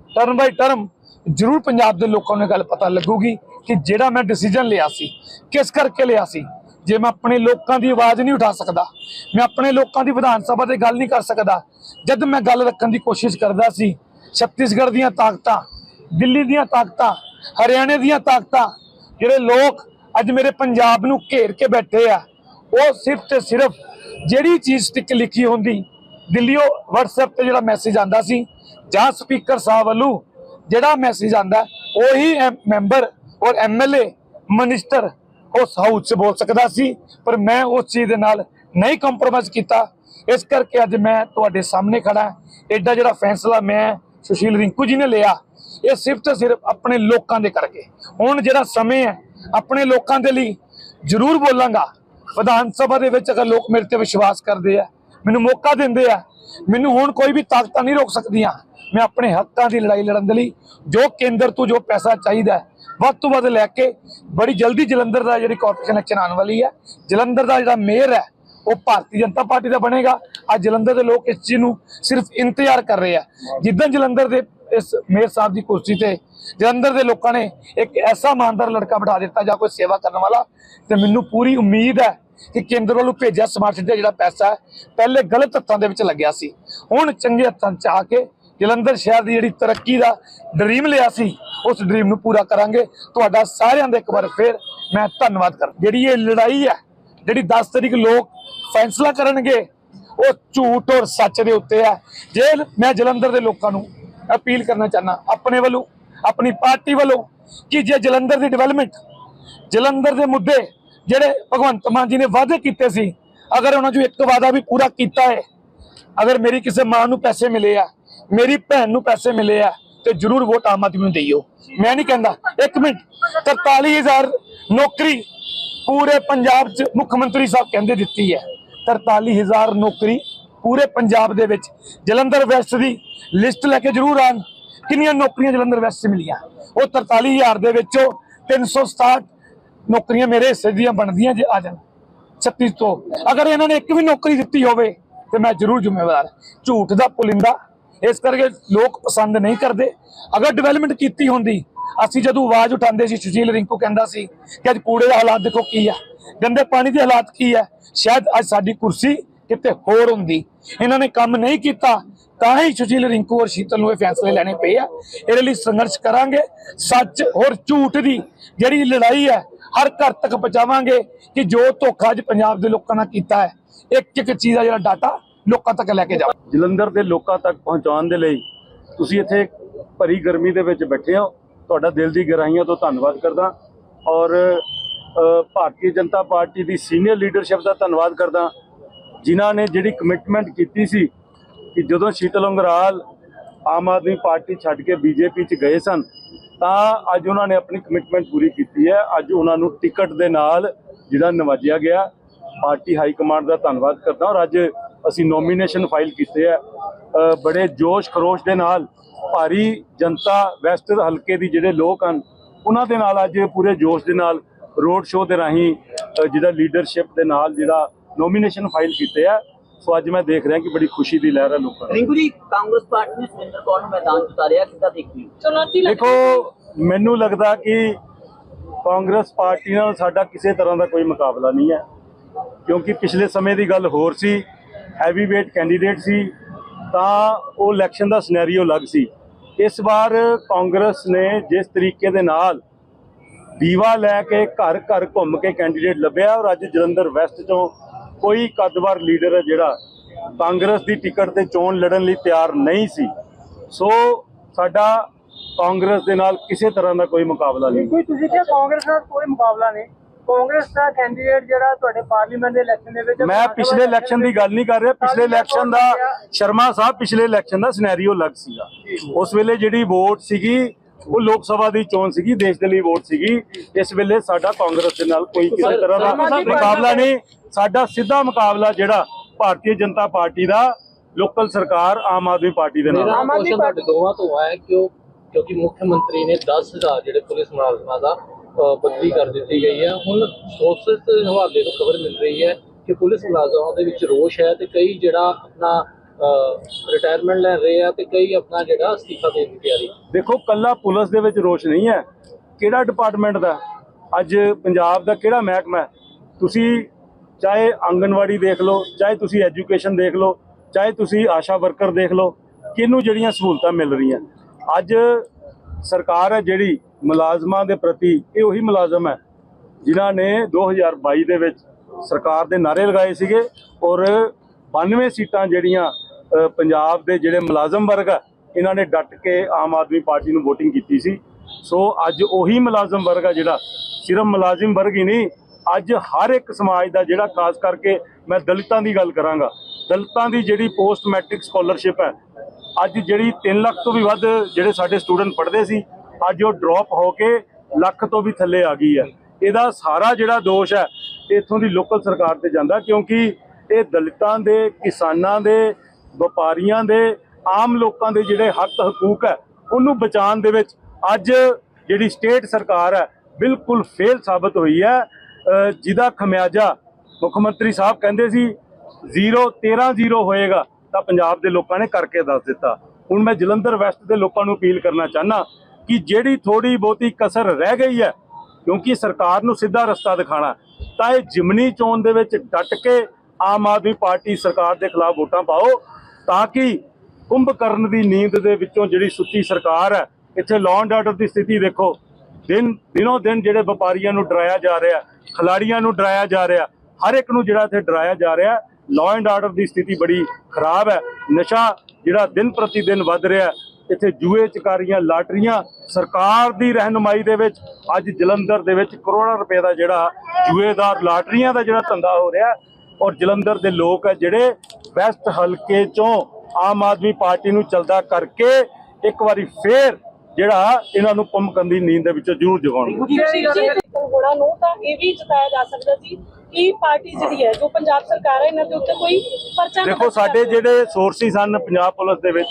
ਟਰਨ ਬਾਈ ਟਰਮ ਜ਼ਰੂਰ ਪੰਜਾਬ ਦੇ ਲੋਕਾਂ ਨੂੰ ਇਹ ਗੱਲ ਪਤਾ ਲੱਗੂਗੀ ਕਿ ਜਿਹੜਾ ਮੈਂ ਡਿਸੀਜਨ ਲਿਆ ਸੀ, ਕਿਸ ਕਰਕੇ ਲਿਆ ਸੀ, ਜੇ ਮੈਂ ਆਪਣੇ ਲੋਕਾਂ ਦੀ ਆਵਾਜ਼ ਨਹੀਂ ਉਠਾ ਸਕਦਾ, ਮੈਂ ਆਪਣੇ ਲੋਕਾਂ ਦੀ ਵਿਧਾਨ ਸਭਾ ਤੇ ਗੱਲ ਨਹੀਂ ਕਰ ਸਕਦਾ, ਜਦ ਮੈਂ ਗੱਲ ਰੱਖਣ ਦੀ ਕੋਸ਼ਿਸ਼ ਕਰਦਾ ਸੀ, ਛੱਤੀਸਗੜ੍ਹ ਦੀਆਂ ਤਾਕਤਾਂ, ਦਿੱਲੀ ਦੀਆਂ ਤਾਕਤਾਂ, ਹਰਿਆਣੇ ਦੀਆਂ ਤਾਕਤਾਂ, ਜਿਹੜੇ ਲੋਕ ਅੱਜ ਮੇਰੇ ਪੰਜਾਬ ਨੂੰ ਘੇਰ ਕੇ ਬੈਠੇ ਆ, ਉਹ ਸਿਰਫ ਤੇ ਸਿਰਫ ਜਿਹੜੀ ਚੀਜ਼ ਟਿਕ ਲਿਖੀ ਹੁੰਦੀ ਦਿੱਲੀੋਂ WhatsApp ਤੇ ਜਿਹੜਾ ਮੈਸੇਜ ਆਂਦਾ ਸੀ, ਜਾਂ ਸਪੀਕਰ ਸਾਹਿਬ ਵੱਲੋਂ ਜਿਹੜਾ ਮੈਸੇਜ ਆਂਦਾ ਉਹੀ ਐਮ- ਮੈਂਬਰ ਔਰ ਐਮਐਲਏ ਮਿਨਿਸਟਰ ਉਸ ਹਾਊਸ 'ਚ ਬੋਲ ਸਕਦਾ ਸੀ, ਪਰ ਮੈਂ ਉਸ ਚੀਜ਼ ਦੇ ਨਾਲ ਨਹੀਂ ਕੰਪਰੋਮਾਈਜ਼ ਕੀਤਾ। ਇਸ ਕਰਕੇ ਅੱਜ ਮੈਂ ਤੁਹਾਡੇ ਸਾਹਮਣੇ ਖੜਾ ਐਡਾ ਜਿਹੜਾ ਫੈਸਲਾ ਮੈਂ, ਸੁਸ਼ੀਲ ਰਿੰਕੂ ਜੀ ਨੇ ਲਿਆ, ਇਹ ਸਿਰਫ ਤੇ ਸਿਰਫ ਆਪਣੇ ਲੋਕਾਂ ਦੇ ਕਰਕੇ। ਹੁਣ ਜਿਹੜਾ ਸਮੇਂ ਹੈ, ਆਪਣੇ ਲੋਕਾਂ ਦੇ ਲਈ ਜ਼ਰੂਰ ਬੋਲਾਂਗਾ। ਵਿਧਾਨ ਸਭਾ ਦੇ ਵਿੱਚ ਅਗਰ ਲੋਕ ਮੇਰੇ ਤੇ ਵਿਸ਼ਵਾਸ ਕਰਦੇ ਆ, ਮੈਨੂੰ ਮੌਕਾ ਦਿੰਦੇ ਆ, ਮੈਨੂੰ ਹੁਣ ਕੋਈ ਵੀ ਤਾਕਤਾਂ ਨਹੀਂ ਰੋਕ ਸਕਦੀਆਂ। ਮੈਂ ਆਪਣੇ ਹੱਕਾਂ ਦੀ ਲੜਾਈ ਲੜਨ ਦੇ ਲਈ ਜੋ ਕੇਂਦਰ ਤੋਂ ਜੋ ਪੈਸਾ ਚਾਹੀਦਾ ਵੱਧ ਤੋਂ ਵੱਧ ਲੈ ਕੇ ਬੜੀ ਜਲਦੀ ਜਲੰਧਰ ਦਾ ਜਿਹੜੀ ਕਾਰਪੋਰੇਸ਼ਨ ਇਲੈਕਸ਼ਨ ਆਉਣ ਵਾਲੀ ਹੈ, ਜਲੰਧਰ ਦਾ ਜਿਹੜਾ ਮੇਅਰ ਹੈ, ਉਹ ਭਾਰਤੀ ਜਨਤਾ ਪਾਰਟੀ ਦਾ ਬਣੇਗਾ। ਅੱਜ ਜਲੰਧਰ ਦੇ ਲੋਕ ਇਸ ਚੀਜ਼ ਨੂੰ ਸਿਰਫ ਇੰਤਜ਼ਾਰ ਕਰ ਰਹੇ ਆ। ਜਿੱਦਾਂ ਜਲੰਧਰ ਦੇ ਇਸ ਮੇਅਰ ਸਾਹਿਬ ਦੀ ਕੁਰਸੀ ਤੇ ਜਲੰਧਰ ਦੇ ਲੋਕਾਂ ਨੇ ਇੱਕ ਐਸਾ ਇਮਾਨਦਾਰ ਲੜਕਾ ਬਿਠਾ ਦਿੱਤਾ ਜਾਂ ਕੋਈ ਸੇਵਾ ਕਰਨ ਵਾਲਾ, ਤੇ ਮੈਨੂੰ ਪੂਰੀ ਉਮੀਦ ਹੈ ਕਿ ਕੇਂਦਰ ਵੱਲੋਂ ਭੇਜਿਆ ਸਮਾਰਟ ਸਿਟੀ ਦਾ ਜਿਹੜਾ ਪੈਸਾ ਪਹਿਲੇ ਗਲਤ ਹੱਥਾਂ ਦੇ ਵਿੱਚ ਲੱਗਿਆ ਸੀ। ਹੁਣ ਚੰਗੇ ਹੱਥਾਂ 'ਚ ਆ ਕੇ ਜਲੰਧਰ ਸ਼ਹਿਰ ਦੀ ਜਿਹੜੀ ਤਰੱਕੀ ਦਾ ਡ੍ਰੀਮ ਲਿਆ ਸੀ, ਉਸ ਡ੍ਰੀਮ ਨੂੰ ਪੂਰਾ ਕਰਾਂਗੇ। ਤੁਹਾਡਾ ਸਾਰਿਆਂ ਦਾ ਇੱਕ ਵਾਰ ਫੇਰ ਮੈਂ ਧੰਨਵਾਦ ਕਰ ਜਿਹੜੀ ਇਹ ਲੜਾਈ ਹੈ, ਜਿਹੜੀ 10 ਤਰੀਕ ਲੋਕ ਫੈਸਲਾ ਕਰਨਗੇ, ਉਹ ਝੂਠ ਔਰ ਸੱਚ ਦੇ ਉੱਤੇ ਹੈ। ਜੇ ਮੈਂ ਜਲੰਧਰ ਦੇ ਲੋਕਾਂ ਨੂੰ ਅਪੀਲ ਕਰਨਾ ਚਾਹਨਾ ਆਪਣੇ ਵੱਲੋਂ, ਆਪਣੀ ਪਾਰਟੀ ਵੱਲੋਂ, ਕਿ ਜੇ ਜਲੰਧਰ ਦੀ ਡਿਵੈਲਪਮੈਂਟ ਜਲੰਧਰ ਦੇ ਮੁੱਦੇ ਜਿਹੜੇ ਭਗਵੰਤ ਮਾਨ ਜੀ ਨੇ ਵਾਅਦੇ ਕੀਤੇ ਸੀ, ਅਗਰ ਉਹਨਾਂ ਚੋਂ ਇੱਕ ਵਾਅਦਾ ਵੀ ਪੂਰਾ ਕੀਤਾ ਹੈ, ਅਗਰ ਮੇਰੀ ਕਿਸੇ ਮਾਂ ਨੂੰ ਪੈਸੇ ਮਿਲੇ ਆ ਮੇਰੀ ਭੈਣ ਨੂੰ ਪੈਸੇ ਮਿਲੇ ਆ ਤੇ ਜਰੂਰ ਵੋਟ ਆਮ ਆਦਮੀ ਨੂੰ ਦੇਈਓ। ਮੈਂ ਨਹੀਂ ਕਹਿੰਦਾ। ਇੱਕ ਮਿੰਟ। 43000 ਨੌਕਰੀ ਪੂਰੇ ਪੰਜਾਬ 'ਚ ਮੁੱਖ ਮੰਤਰੀ ਸਾਹਿਬ ਕਹਿੰਦੇ ਦਿੱਤੀ ਹੈ। 43000 ਨੌਕਰੀ ਪੂਰੇ ਪੰਜਾਬ ਦੇ ਵਿੱਚ। ਜਲੰਧਰ ਵੈਸਟ ਦੀ ਲਿਸਟ ਲੈ ਕੇ ਜਰੂਰ ਆਣ ਕਿੰਨੀਆਂ ਨੌਕਰੀਆਂ ਜਲੰਧਰ ਵੈਸਟ 'ਚ ਮਿਲੀਆਂ? ਉਹ 43000 ਦੇ ਵਿੱਚੋਂ 367 ਨੌਕਰੀਆਂ ਮੇਰੇ ਹਿੱਸੇ ਦੀਆਂ ਬਣਦੀਆਂ ਜੇ ਆ ਜਾਣ। 36 ਤੋਂ ਅਗਰ ਇਹਨਾਂ ਨੇ ਇੱਕ ਵੀ ਨੌਕਰੀ ਦਿੱਤੀ ਹੋਵੇ ਤੇ ਮੈਂ ਜ਼ਰੂਰ ਜ਼ਿੰਮੇਵਾਰ। ਝੂਠ ਦਾ ਪੁਲਿੰਦਾ ਇਸ ਕਰਕੇ ਲੋਕ ਪਸੰਦ ਨਹੀਂ ਕਰਦੇ। ਅਗਰ ਡਿਵੈਲਪਮੈਂਟ ਕੀਤੀ ਹੁੰਦੀ, ਅਸੀਂ ਜਦੋਂ ਆਵਾਜ਼ ਉਠਾਉਂਦੇ ਸੀ, ਸੁਸ਼ੀਲ ਰਿੰਕੂ ਕਹਿੰਦਾ ਸੀ ਕਿ ਅੱਜ ਕੂੜੇ ਦਾ ਹਾਲਾਤ ਦੇਖੋ ਕੀ ਆ। ਗੰਦੇ ਪਾਣੀ ਦੇ ਹਾਲਾਤ ਕੀ ਆ। ਸ਼ਾਇਦ ਅੱਜ ਸਾਡੀ ਕੁਰਸੀ ਕਿਤੇ ਹੋਰ ਹੁੰਦੀ। ਇਹਨਾਂ ਨੇ ਕੰਮ ਨਹੀਂ ਕੀਤਾ, ਤਾਂ ਹੀ ਸੁਸ਼ੀਲ ਰਿੰਕੂ ਔਰ ਸ਼ੀਤਲ ਨੂੰ ਇਹ ਫੈਸਲੇ ਲੈਣੇ ਪਏ ਆ। ਇਹਦੇ ਲਈ ਸੰਘਰਸ਼ ਕਰਾਂਗੇ। ਸੱਚ ਔਰ ਝੂਠ ਦੀ ਜਿਹੜੀ ਲੜਾਈ ਹੈ ਹਰ ਘਰ ਤੱਕ ਪਹੁੰਚਾਵਾਂਗੇ ਕਿ ਜੋ ਧੋਖਾ ਅੱਜ ਪੰਜਾਬ ਦੇ ਲੋਕਾਂ ਨਾਲ ਕੀਤਾ ਹੈ। ਇੱਕ ਇੱਕ ਚੀਜ਼ ਦਾ ਜਿਹੜਾ ਡਾਟਾ ਲੋਕਾਂ ਤੱਕ ਲੈ ਕੇ ਜਾਵਾਂ ਜਲੰਧਰ ਦੇ ਲੋਕਾਂ ਤੱਕ ਪਹੁੰਚਾਉਣ ਦੇ ਲਈ ਤੁਸੀਂ ਇੱਥੇ ਭਰੀ ਗਰਮੀ ਦੇ ਵਿੱਚ ਬੈਠੇ ਹੋ। ਤੁਹਾਡਾ ਦਿਲ ਦੀ ਗਹਿਰਾਈਆਂ ਤੋਂ ਧੰਨਵਾਦ ਕਰਦਾ। ਔਰ ਭਾਰਤੀ ਜਨਤਾ ਪਾਰਟੀ ਦੀ ਸੀਨੀਅਰ ਲੀਡਰਸ਼ਿਪ ਦਾ ਧੰਨਵਾਦ ਕਰਦਾ। ਜਿਨ੍ਹਾਂ ਨੇ ਜਿਹੜੀ ਕਮਿਟਮੈਂਟ ਕੀਤੀ ਸੀ ਕਿ ਜਦੋਂ ਸ਼ੀਤਲ ਅੰਗਰਾਲ ਆਮ ਆਦਮੀ ਪਾਰਟੀ ਛੱਡ ਕੇ ਬੀਜੇਪੀ 'ਚ ਗਏ ਸਨ, ਤਾਂ ਅੱਜ ਉਹਨਾਂ ਨੇ ਆਪਣੀ ਕਮਿਟਮੈਂਟ ਪੂਰੀ ਕੀਤੀ ਹੈ। ਅੱਜ ਉਹਨਾਂ ਨੂੰ ਟਿਕਟ ਦੇ ਨਾਲ ਜਿਹੜਾ ਨਵਾਜਿਆ ਗਿਆ, ਪਾਰਟੀ ਹਾਈ ਕਮਾਂਡ ਦਾ ਧੰਨਵਾਦ ਕਰਦਾ। ਔਰ ਅੱਜ ਅਸੀਂ ਨੋਮੀਨੇਸ਼ਨ ਫਾਈਲ ਕੀਤੇ ਆ। ਬੜੇ ਜੋਸ਼ ਖਰੋਸ਼ ਦੇ ਨਾਲ ਭਾਰੀ ਜਨਤਾ ਵੈਸਟ ਹਲਕੇ ਦੀ ਜਿਹੜੇ ਲੋਕ ਹਨ ਉਹਨਾਂ ਦੇ ਨਾਲ ਅੱਜ ਪੂਰੇ ਜੋਸ਼ ਦੇ ਨਾਲ ਰੋਡ ਸ਼ੋਅ ਦੇ ਰਾਹੀਂ ਜਿਹੜਾ ਲੀਡਰਸ਼ਿਪ ਦੇ ਨਾਲ ਜਿਹੜਾ ਨੋਮੀਨੇਸ਼ਨ ਫਾਈਲ ਕੀਤੇ ਆ। ਸੋ ਅੱਜ ਮੈਂ ਦੇਖ ਰਿਹਾ ਕਿ ਬੜੀ ਖੁਸ਼ੀ ਦੀ ਲਹਿਰ ਹੈ ਲੋਕਾਂ ਨੂੰ। ਰਿੰਕੂ ਜੀ ਕਾਂਗਰਸ ਪਾਰਟੀ ਨੇ ਸੁਰਿੰਦਰ ਕੌਰ ਨੂੰ ਮੈਦਾਨ ਚ ਉਤਾਰਿਆ ਕਿੱਦਾਂ ਦੇਖੀ ਚੁਣੌਤੀ ਦੇਖੋ ਮੈਨੂੰ ਲੱਗਦਾ ਕਿ ਕਾਂਗਰਸ ਪਾਰਟੀ ਨਾਲ ਸਾਡਾ ਕਿਸੇ ਤਰ੍ਹਾਂ ਦਾ ਕੋਈ ਮੁਕਾਬਲਾ ਨਹੀਂ ਹੈ। ਕਿਉਂਕਿ ਪਿਛਲੇ ਸਮੇਂ ਦੀ ਗੱਲ ਹੋਰ ਸੀ। ਹੈਵੀ weight ਕੈਂਡੀਡੇਟ ਸੀ, ਤਾਂ ਉਹ ਇਲੈਕਸ਼ਨ ਦਾ ਸਿਨੈਰੀਓ ਲੱਗ ਸੀ। ਇਸ ਵਾਰ ਕਾਂਗਰਸ ਨੇ ਜਿਸ ਤਰੀਕੇ ਦੇ ਨਾਲ ਦੀਵਾ ਲੈ ਕੇ ਘਰ ਘਰ ਘੁੰਮ ਕੇ ਕੈਂਡੀਡੇਟ ਲੱਭਿਆ ਔਰ ਅੱਜ ਜਲੰਧਰ ਵੈਸਟ ਚੋਂ ਕੋਈ ਕੱਦਵਾਰ ਲੀਡਰ ਹੈ ਜਿਹੜਾ ਕਾਂਗਰਸ ਦੀ ਟਿਕਟ ਤੇ ਚੋਣ ਲੜਨ ਲਈ ਤਿਆਰ ਨਹੀਂ ਸੀ। ਸੋ ਸਾਡਾ ਕਾਂਗਰਸ ਦੇ ਨਾਲ ਕਿਸੇ ਤਰ੍ਹਾਂ ਦਾ ਕੋਈ ਮੁਕਾਬਲਾ ਨਹੀਂ। ਕੋਈ ਤੁਸੀਂ ਕਿਹਾ ਕਾਂਗਰਸ ਨਾਲ ਕੋਈ ਮੁਕਾਬਲਾ ਨਹੀਂ? ਕਾਂਗਰਸ ਦਾ ਕੈਂਡੀਡੇਟ ਜਿਹੜਾ ਤੁਹਾਡੇ ਪਾਰਲੀਮੈਂਟ ਦੇ ਇਲੈਕਸ਼ਨ ਦੇ ਵਿੱਚ ਮੈਂ ਪਿਛਲੇ ਇਲੈਕਸ਼ਨ ਦੀ ਗੱਲ ਨਹੀਂ ਕਰ ਰਿਹਾ। ਪਿਛਲੇ ਇਲੈਕਸ਼ਨ ਦਾ ਸ਼ਰਮਾ ਸਾਹਿਬ ਪਿਛਲੇ ਇਲੈਕਸ਼ਨ ਦਾ ਸਿਨੈਰੀਓ ਲੱਗ ਸੀਗਾ। ਉਸ ਵੇਲੇ ਜਿਹੜੀ ਵੋਟ ਸੀਗੀ ਉਹ ਲੋਕ ਸਭਾ ਦੀ ਚੋਣ ਸੀਗੀ ਦੇਸ਼ ਦੇ ਲਈ ਵੋਟ ਸੀਗੀ। ਇਸ ਵੇਲੇ ਸਾਡਾ ਕਾਂਗਰਸ ਦੇ ਨਾਲ ਕੋਈ ਕਿਸੇ ਤਰ੍ਹਾਂ ਦਾ ਮੁਕਾਬਲਾ ਨਹੀਂ। ਸਾਡਾ ਸਿੱਧਾ ਮੁਕਾਬਲਾ ਜਿਹੜਾ ਭਾਰਤੀ ਜਨਤਾ ਪਾਰਟੀ ਦਾ ਲੋਕਲ ਸਰਕਾਰ ਆਮ ਆਦਮੀ ਪਾਰਟੀ ਦੇ ਨਾਲ। ਆਮ ਆਦਮੀ ਦੋਵਾਂ ਤੋਂ ਹੈ ਕਿ ਉਹ ਕਿਉਂਕਿ ਮੁੱਖ ਮੰਤਰੀ ਨੇ 10000 ਜਿਹੜੇ ਪੁਲਿਸ ਮੁਲਾਜ਼ਮਾਂ ਦਾ ਬਦਲੀ ਕਰ ਦਿੱਤੀ ਗਈ ਹੈ ਹੁਣ ਸੋਰਸਸ ਦੇ ਹਵਾਲੇ ਤੋਂ ਖਬਰ ਮਿਲ ਰਹੀ ਹੈ ਕਿ ਪੁਲਿਸ ਮੁਲਾਜ਼ਮਾਂ ਦੇ ਵਿੱਚ ਰੋਸ਼ ਹੈ ਤੇ ਕਈ ਜਿਹੜਾ ਆਪਣਾ ਰਿਟਾਇਰਮੈਂਟ ਲੈ ਰਹੇ ਆ ਤੇ ਕਈ ਆਪਣਾ ਜਿਹੜਾ ਅਸਤੀਫਾ ਦੇਣ ਦੀ ਤਿਆਰੀ। ਦੇਖੋ, ਕੱਲਾ ਪੁਲਿਸ ਦੇ ਵਿੱਚ ਰੋਸ਼ ਨਹੀਂ ਹੈ। ਕਿਹੜਾ ਡਿਪਾਰਟਮੈਂਟ ਦਾ? ਅੱਜ ਪੰਜਾਬ ਦਾ ਕਿਹੜਾ ਮਹਿਕਮਾ ਹੈ? ਤੁਸੀਂ ਚਾਹੇ ਆਂਗਨਵਾੜੀ ਦੇਖ ਲਓ, ਚਾਹੇ ਤੁਸੀਂ ਐਜੂਕੇਸ਼ਨ ਦੇਖ ਲਓ, ਚਾਹੇ ਤੁਸੀਂ ਆਸ਼ਾ ਵਰਕਰ ਦੇਖ ਲਓ, ਕਿਹਨੂੰ ਜਿਹੜੀਆਂ ਸਹੂਲਤਾਂ ਮਿਲ ਰਹੀਆਂ? ਅੱਜ ਸਰਕਾਰ ਹੈ ਜਿਹੜੀ ਮੁਲਾਜ਼ਮਾਂ ਦੇ ਪ੍ਰਤੀ ਇਹ ਉਹੀ ਮੁਲਾਜ਼ਮ ਹੈ, ਜਿਨ੍ਹਾਂ ਨੇ 2022 ਦੇ ਵਿੱਚ ਸਰਕਾਰ ਦੇ ਨਾਰੇ ਲਗਾਏ ਸੀਗੇ ਔਰ 92 ਸੀਟਾਂ ਜਿਹੜੀਆਂ ਪੰਜਾਬ ਦੇ ਜਿਹੜੇ ਮੁਲਾਜ਼ਮ ਵਰਗ ਆ ਇਹਨਾਂ ਨੇ ਡਟ ਕੇ ਆਮ ਆਦਮੀ ਪਾਰਟੀ ਨੂੰ VOTING ਕੀਤੀ ਸੀ। ਸੋ ਅੱਜ ਉਹੀ ਮੁਲਾਜ਼ਮ ਵਰਗ ਆ ਜਿਹੜਾ, ਸਿਰਫ ਮੁਲਾਜ਼ਮ ਵਰਗ ਹੀ ਨਹੀਂ, ਅੱਜ ਹਰ ਇੱਕ ਸਮਾਜ ਦਾ ਜਿਹੜਾ, ਖਾਸ ਕਰਕੇ ਮੈਂ ਦਲਿਤਾਂ ਦੀ ਗੱਲ ਕਰਾਂਗਾ ਦਲਿਤਾਂ ਦੀ ਜਿਹੜੀ ਪੋਸਟ ਮੈਟ੍ਰਿਕ ਸਕਾਲਰਸ਼ਿਪ ਹੈ, ਅੱਜ ਜਿਹੜੀ 3 ਲੱਖ ਤੋਂ ਵੀ ਵੱਧ ਜਿਹੜੇ ਸਾਡੇ ਸਟੂਡੈਂਟ ਪੜ੍ਹਦੇ ਸੀ, ਅੱਜ ਉਹ ਡ੍ਰੌਪ ਹੋ ਕੇ ਲੱਖ ਤੋਂ ਵੀ ਥੱਲੇ ਆ ਗਈ ਹੈ। ਇਹਦਾ ਸਾਰਾ ਜਿਹੜਾ ਦੋਸ਼ ਹੈ ਇਹ ਇੱਥੋਂ ਦੀ ਲੋਕਲ ਸਰਕਾਰ ਤੇ ਜਾਂਦਾ ਕਿਉਂਕਿ ਇਹ ਦਲਿਤਾਂ ਦੇ, ਕਿਸਾਨਾਂ ਦੇ, ਵਪਾਰੀਆਂ ਦੇ, ਆਮ ਲੋਕਾਂ ਦੇ ਜਿਹੜੇ ਹੱਕ ਹਕੂਕ ਹੈ, ਉਹਨੂੰ ਬਚਾਉਣ ਦੇ ਵਿੱਚ ਅੱਜ ਜਿਹੜੀ ਸਟੇਟ ਸਰਕਾਰ ਹੈ, ਬਿਲਕੁਲ ਫੇਲ ਸਾਬਤ ਹੋਈ ਹੈ। ਜਿਹਦਾ ਖਮਿਆਜਾ ਮੁੱਖ ਮੰਤਰੀ ਸਾਹਿਬ ਕਹਿੰਦੇ ਸੀ 0 13 0 ਹੋਏਗਾ, ਤਾਂ ਪੰਜਾਬ ਦੇ ਲੋਕਾਂ ਨੇ ਕਰਕੇ ਦੱਸ ਦਿੱਤਾ। ਹੁਣ ਮੈਂ ਜਲੰਧਰ ਵੈਸਟ ਦੇ ਲੋਕਾਂ ਨੂੰ ਅਪੀਲ ਕਰਨਾ ਚਾਹਨਾ ਕਿ ਜਿਹੜੀ ਥੋੜੀ ਬਹੁਤੀ ਕਸਰ ਰਹਿ ਗਈ ਹੈ, ਕਿਉਂਕਿ ਸਰਕਾਰ ਨੂੰ ਸਿੱਧਾ ਰਸਤਾ ਦਿਖਾਣਾ ਤਾਂ ਇਹ ਜਿਮਨੀ ਚੋਣ ਦੇ ਵਿੱਚ ਡਟ ਕੇ ਆਮ ਆਦਮੀ ਪਾਰਟੀ ਸਰਕਾਰ ਦੇ ਖਿਲਾਫ ਵੋਟਾਂ ਪਾਓ, ਤਾਂ ਕਿ ਕੁੰਭ ਕਰਨ ਦੀ ਨੀਂਦ ਦੇ ਵਿੱਚੋਂ ਜਿਹੜੀ ਸੁੱਤੀ ਸਰਕਾਰ ਹੈ, ਇੱਥੇ ਲਾਅ ਐਂਡ ਆਰਡਰ ਦੀ ਸਥਿਤੀ ਦੇਖੋ। ਦਿਨ, ਦਿਨੋਂ ਦਿਨ ਜਿਹੜੇ ਵਪਾਰੀਆਂ ਨੂੰ ਡਰਾਇਆ ਜਾ ਰਿਹਾ ਖਿਲਾੜੀਆਂ ਨੂੰ ਡਰਾਇਆ ਜਾ ਰਿਹਾ, ਹਰ ਇੱਕ ਨੂੰ ਜਿਹੜਾ ਇੱਥੇ ਡਰਾਇਆ ਜਾ ਰਿਹਾ ਲਾਅ ਐਂਡ ਆਰਡਰ ਦੀ ਸਥਿਤੀ ਬੜੀ ਖਰਾਬ ਹੈ। ਨਸ਼ਾ ਜਿਹੜਾ ਦਿਨ ਪ੍ਰਤੀ ਦਿਨ ਵੱਧ ਰਿਹਾ ਇੱਥੇ ਜੂਏ ਚਕਾਰੀਆਂ, ਲਾਟਰੀਆਂ, ਸਰਕਾਰ ਦੀ ਰਹਿਨੁਮਾਈ ਦੇ ਵਿੱਚ ਅੱਜ ਜਲੰਧਰ ਦੇ ਵਿੱਚ ਕਰੋੜਾਂ ਰੁਪਏ ਦਾ ਜਿਹੜਾ ਜੂਏਦਾਰ ਲਾਟਰੀਆਂ ਦਾ ਜਿਹੜਾ ਧੰਦਾ ਹੋ ਰਿਹਾ ਔਰ ਜਲੰਧਰ ਦੇ ਲੋਕ ਹੈ ਜਿਹੜੇ ਵੈਸਟ ਹਲਕੇ ਚੋਂ ਆਮ ਆਦਮੀ ਪਾਰਟੀ ਨੂੰ ਚਲਦਾ ਕਰਕੇ ਇੱਕ ਵਾਰੀ ਫੇਰ ਜਿਹੜਾ ਇਹਨਾਂ ਨੂੰ ਕੁੰਭਕਰਨ ਦੀ ਨੀਂਦ ਦੇ ਵਿੱਚੋਂ ਜ਼ਰੂਰ ਜਗਾਉਣਗੇ। ਹੋਣਾ ਨੂੰ ਤਾਂ ਇਹ ਵੀ ਜਤਾਇਆ ਜਾ ਸਕਦਾ ਸੀ ਕਿ ਪਾਰਟੀ ਜਿਹੜੀ ਹੈ ਜੋ ਪੰਜਾਬ ਸਰਕਾਰ ਹੈ ਇਹਨਾਂ ਦੇ ਉੱਤੇ ਕੋਈ ਪਰਚਾ ਦੇਖੋ ਸਾਡੇ ਜਿਹੜੇ ਸੋਰਸਿਸ ਹਨ ਪੰਜਾਬ ਪੁਲਿਸ ਦੇ ਵਿੱਚ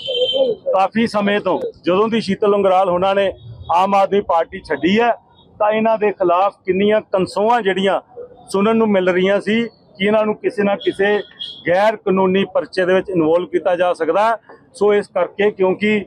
ਕਾਫੀ ਸਮੇਂ ਤੋਂ ਜਦੋਂ ਦੀ ਸ਼ੀਤਲ ਉਂਗਰਾਲ ਹੋਣਾ ਨੇ ਆਮ ਆਦਮੀ ਪਾਰਟੀ ਛੱਡੀ ਹੈ ਤਾਂ ਇਹਨਾਂ ਦੇ ਖਿਲਾਫ ਕਿੰਨੀਆਂ ਕਨਸੋਆਂ ਜਿਹੜੀਆਂ ਸੁਣਨ ਨੂੰ ਮਿਲ ਰਹੀਆਂ ਸੀ ਕਿ ਇਹਨਾਂ ਨੂੰ ਕਿਸੇ ਨਾ ਕਿਸੇ ਗੈਰ ਕਾਨੂੰਨੀ ਪਰਚੇ ਦੇ ਵਿੱਚ ਇਨਵੋਲਵ ਕੀਤਾ ਜਾ ਸਕਦਾ। ਸੋ ਇਸ ਕਰਕੇ ਕਿਉਂਕਿ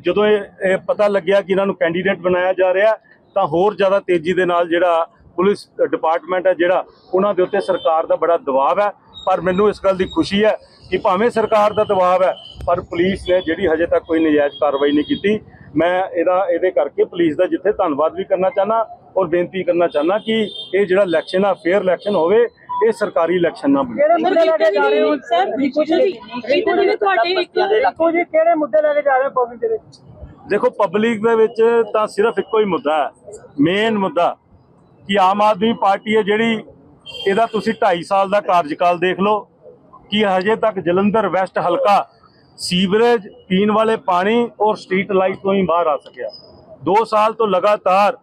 ਜਦੋਂ ਇਹ ਪਤਾ ਲੱਗਿਆ ਕਿ ਇਹਨਾਂ ਨੂੰ ਕੈਂਡੀਡੇਟ ਬਣਾਇਆ ਜਾ ਰਿਹਾ ਤਾਂ ਹੋਰ ਜ਼ਿਆਦਾ ਤੇਜ਼ੀ ਦੇ ਨਾਲ ਜਿਹੜਾ ਪੁਲਿਸ ਡਿਪਾਰਟਮੈਂਟ ਹੈ ਜਿਹੜਾ ਉਹਨਾਂ ਦੇ ਉੱਤੇ ਸਰਕਾਰ ਦਾ ਬੜਾ ਦਬਾਅ ਹੈ ਪਰ ਮੈਨੂੰ ਇਸ ਗੱਲ ਦੀ ਖੁਸ਼ੀ ਹੈ ਕਿ ਭਾਵੇਂ ਸਰਕਾਰ ਦਾ ਦਬਾਅ ਹੈ ਪਰ ਪੁਲਿਸ ਨੇ ਜਿਹੜੀ ਹਜੇ ਤੱਕ ਕੋਈ ਨਜਾਇਜ਼ ਕਾਰਵਾਈ ਨਹੀਂ ਕੀਤੀ ਮੈਂ ਇਹਦਾ ਇਹਦੇ ਕਰਕੇ ਪੁਲਿਸ ਦਾ ਜਿੱਥੇ ਧੰਨਵਾਦ ਵੀ ਕਰਨਾ ਚਾਹਨਾ ਔਰ ਬੇਨਤੀ ਕਰਨਾ ਚਾਹਨਾ ਕਿ ਇਹ ਜਿਹੜਾ ਇਲੈਕਸ਼ਨ ਆ ਫੇਅਰ ਇਲੈਕਸ਼ਨ ਹੋਵੇ ਇਹ ਸਰਕਾਰੀ ਇਲੈਕਸ਼ਨ ਨਾ ਬਣੇ ਕਿਹੜੇ ਮੁੱਦੇ ਲੈ ਕੇ ਜਾ ਰਹੇ ਹੋ ਸਰ ਰਿਕੂ ਜੀ ਰਿਕੂ ਜੀ ਤੁਹਾਡੇ ਇੱਕ ਦੇਖੋ ਜੀ ਕਿਹੜੇ ਮੁੱਦੇ ਲੈ ਕੇ ਜਾ ਰਹੇ ਹੋ ਪਬਲਿਕ ਦੇ ਵਿੱਚ ਦੇਖੋ ਪਬਲਿਕ ਦੇ ਵਿੱਚ ਤਾਂ ਸਿਰਫ ਇੱਕੋ ਹੀ ਮੁੱਦਾ ਹੈ ਮੇਨ ਮੁੱਦਾ ਕਿ ਆਮ ਆਦਮੀ ਪਾਰਟੀ ਹੈ ਜਿਹੜੀ ਇਹਦਾ ਤੁਸੀਂ 2.5 ਸਾਲ ਦਾ ਕਾਰਜਕਾਲ ਦੇਖ ਲਓ, ਕਿ ਹਜੇ ਤੱਕ ਜਲੰਧਰ ਵੈਸਟ ਹਲਕਾ ਸੀਵਰੇਜ ਪੀਣ ਵਾਲੇ ਪਾਣੀ ਔਰ ਸਟਰੀਟ ਲਾਈਟ ਤੋਂ ਹੀ ਬਾਹਰ ਆ ਸਕਿਆ। 2 ਸਾਲ ਤੋਂ ਲਗਾਤਾਰ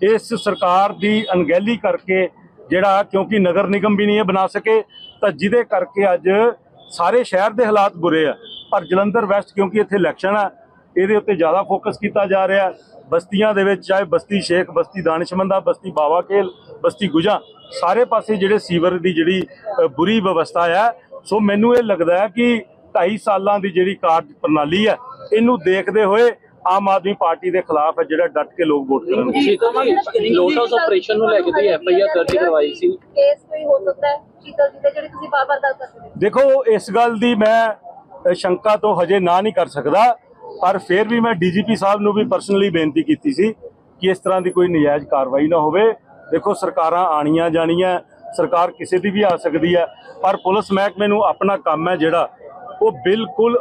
ਇਸ ਸਰਕਾਰ ਦੀ ਅਣਗਹਿਲੀ ਕਰਕੇ ਜਿਹੜਾ, ਕਿਉਂਕਿ ਨਗਰ ਨਿਗਮ ਵੀ ਨਹੀਂ ਇਹ ਬਣਾ ਸਕੇ, ਤਾਂ ਜਿਹਦੇ ਕਰਕੇ ਅੱਜ ਸਾਰੇ ਸ਼ਹਿਰ ਦੇ ਹਾਲਾਤ ਬੁਰੇ ਆ। ਪਰ ਜਲੰਧਰ ਵੈਸਟ ਕਿਉਂਕਿ ਇੱਥੇ ਇਲੈਕਸ਼ਨ ਆ ਇਹਦੇ ਉੱਤੇ ਜ਼ਿਆਦਾ ਫੋਕਸ ਕੀਤਾ ਜਾ ਰਿਹਾ ਹੈ। ਬਸਤੀਆਂ ਦੇ ਵਿੱਚ ਚਾਹੇ ਬਸਤੀ ਸ਼ੇਖ ਬਸਤੀ ਦਾਨਿਸ਼ਮੰਦਾ ਬਸਤੀ ਬਾਵਾ ਕੇਲ ਬਸਤੀ ਗੁਜਾ ਸਾਰੇ ਪਾਸੇ ਜਿਹੜੇ ਸੀਵਰ ਦੀ ਜਿਹੜੀ ਬੁਰੀ ਵਿਵਸਥਾ ਹੈ ਸੋ ਮੈਨੂੰ ਇਹ ਲੱਗਦਾ ਹੈ ਕਿ 2.5 ਸਾਲਾਂ ਦੀ ਜਿਹੜੀ ਕਾਰਜ ਪ੍ਰਣਾਲੀ ਹੈ ਇਹਨੂੰ ਦੇਖਦੇ ਹੋਏ ਆਮ ਆਦਮੀ ਪਾਰਟੀ ਦੇ ਖਿਲਾਫ ਹੈ ਜਿਹੜਾ ਡਟ ਕੇ ਲੋਕ ਵੋਟ ਕਰਨਗੇ ਸ਼ੀਤਲ ਜੀ ਲੋਟ ਹਾਊਸ ਆਪਰੇਸ਼ਨ ਨੂੰ ਲੈ ਕੇ ਤੁਸੀਂ ਐਫ ਆਈ ਆਰ ਦਰਜ ਕਰਵਾਈ ਸੀ ਕੇਸ ਕੋਈ ਹੋ ਸਕਦਾ ਹੈ ਸ਼ੀਤਲ ਜੀ ਦੇ ਜਿਹੜੇ ਤੁਸੀਂ ਬਾਰ-ਬਾਰ ਦੱਸ ਸਕਦੇ ਦੇਖੋ ਇਸ ਗੱਲ ਦੀ ਮੈਂ ਸ਼ੰਕਾ ਤੋਂ ਹਜੇ ਨਾ ਨਹੀਂ ਕਰ ਸਕਦਾ। ਪਰ ਫਿਰ ਵੀ ਮੈਂ ਡੀਜੀਪੀ ਸਾਹਿਬ ਨੂੰ ਵੀ ਪਰਸਨਲੀ ਬੇਨਤੀ ਕੀਤੀ ਸੀ ਕਿ ਇਸ ਤਰ੍ਹਾਂ ਦੀ ਕੋਈ ਨਜਾਇਜ਼ ਕਾਰਵਾਈ ਨਾ ਹੋਵੇ। ਦੇਖੋ, ਸਰਕਾਰਾਂ ਆਣੀਆਂ ਜਾਣੀਆਂ, ਸਰਕਾਰ ਕਿਸੇ ਦੀ ਵੀ ਆ ਸਕਦੀ ਹੈ, ਪਰ ਪੁਲਿਸ ਮਹਿਕਮੇ ਨੂੰ ਆਪਣਾ ਕੰਮ ਹੈ ਜਿਹੜਾ, ਉਹ ਬਿਲਕੁਲ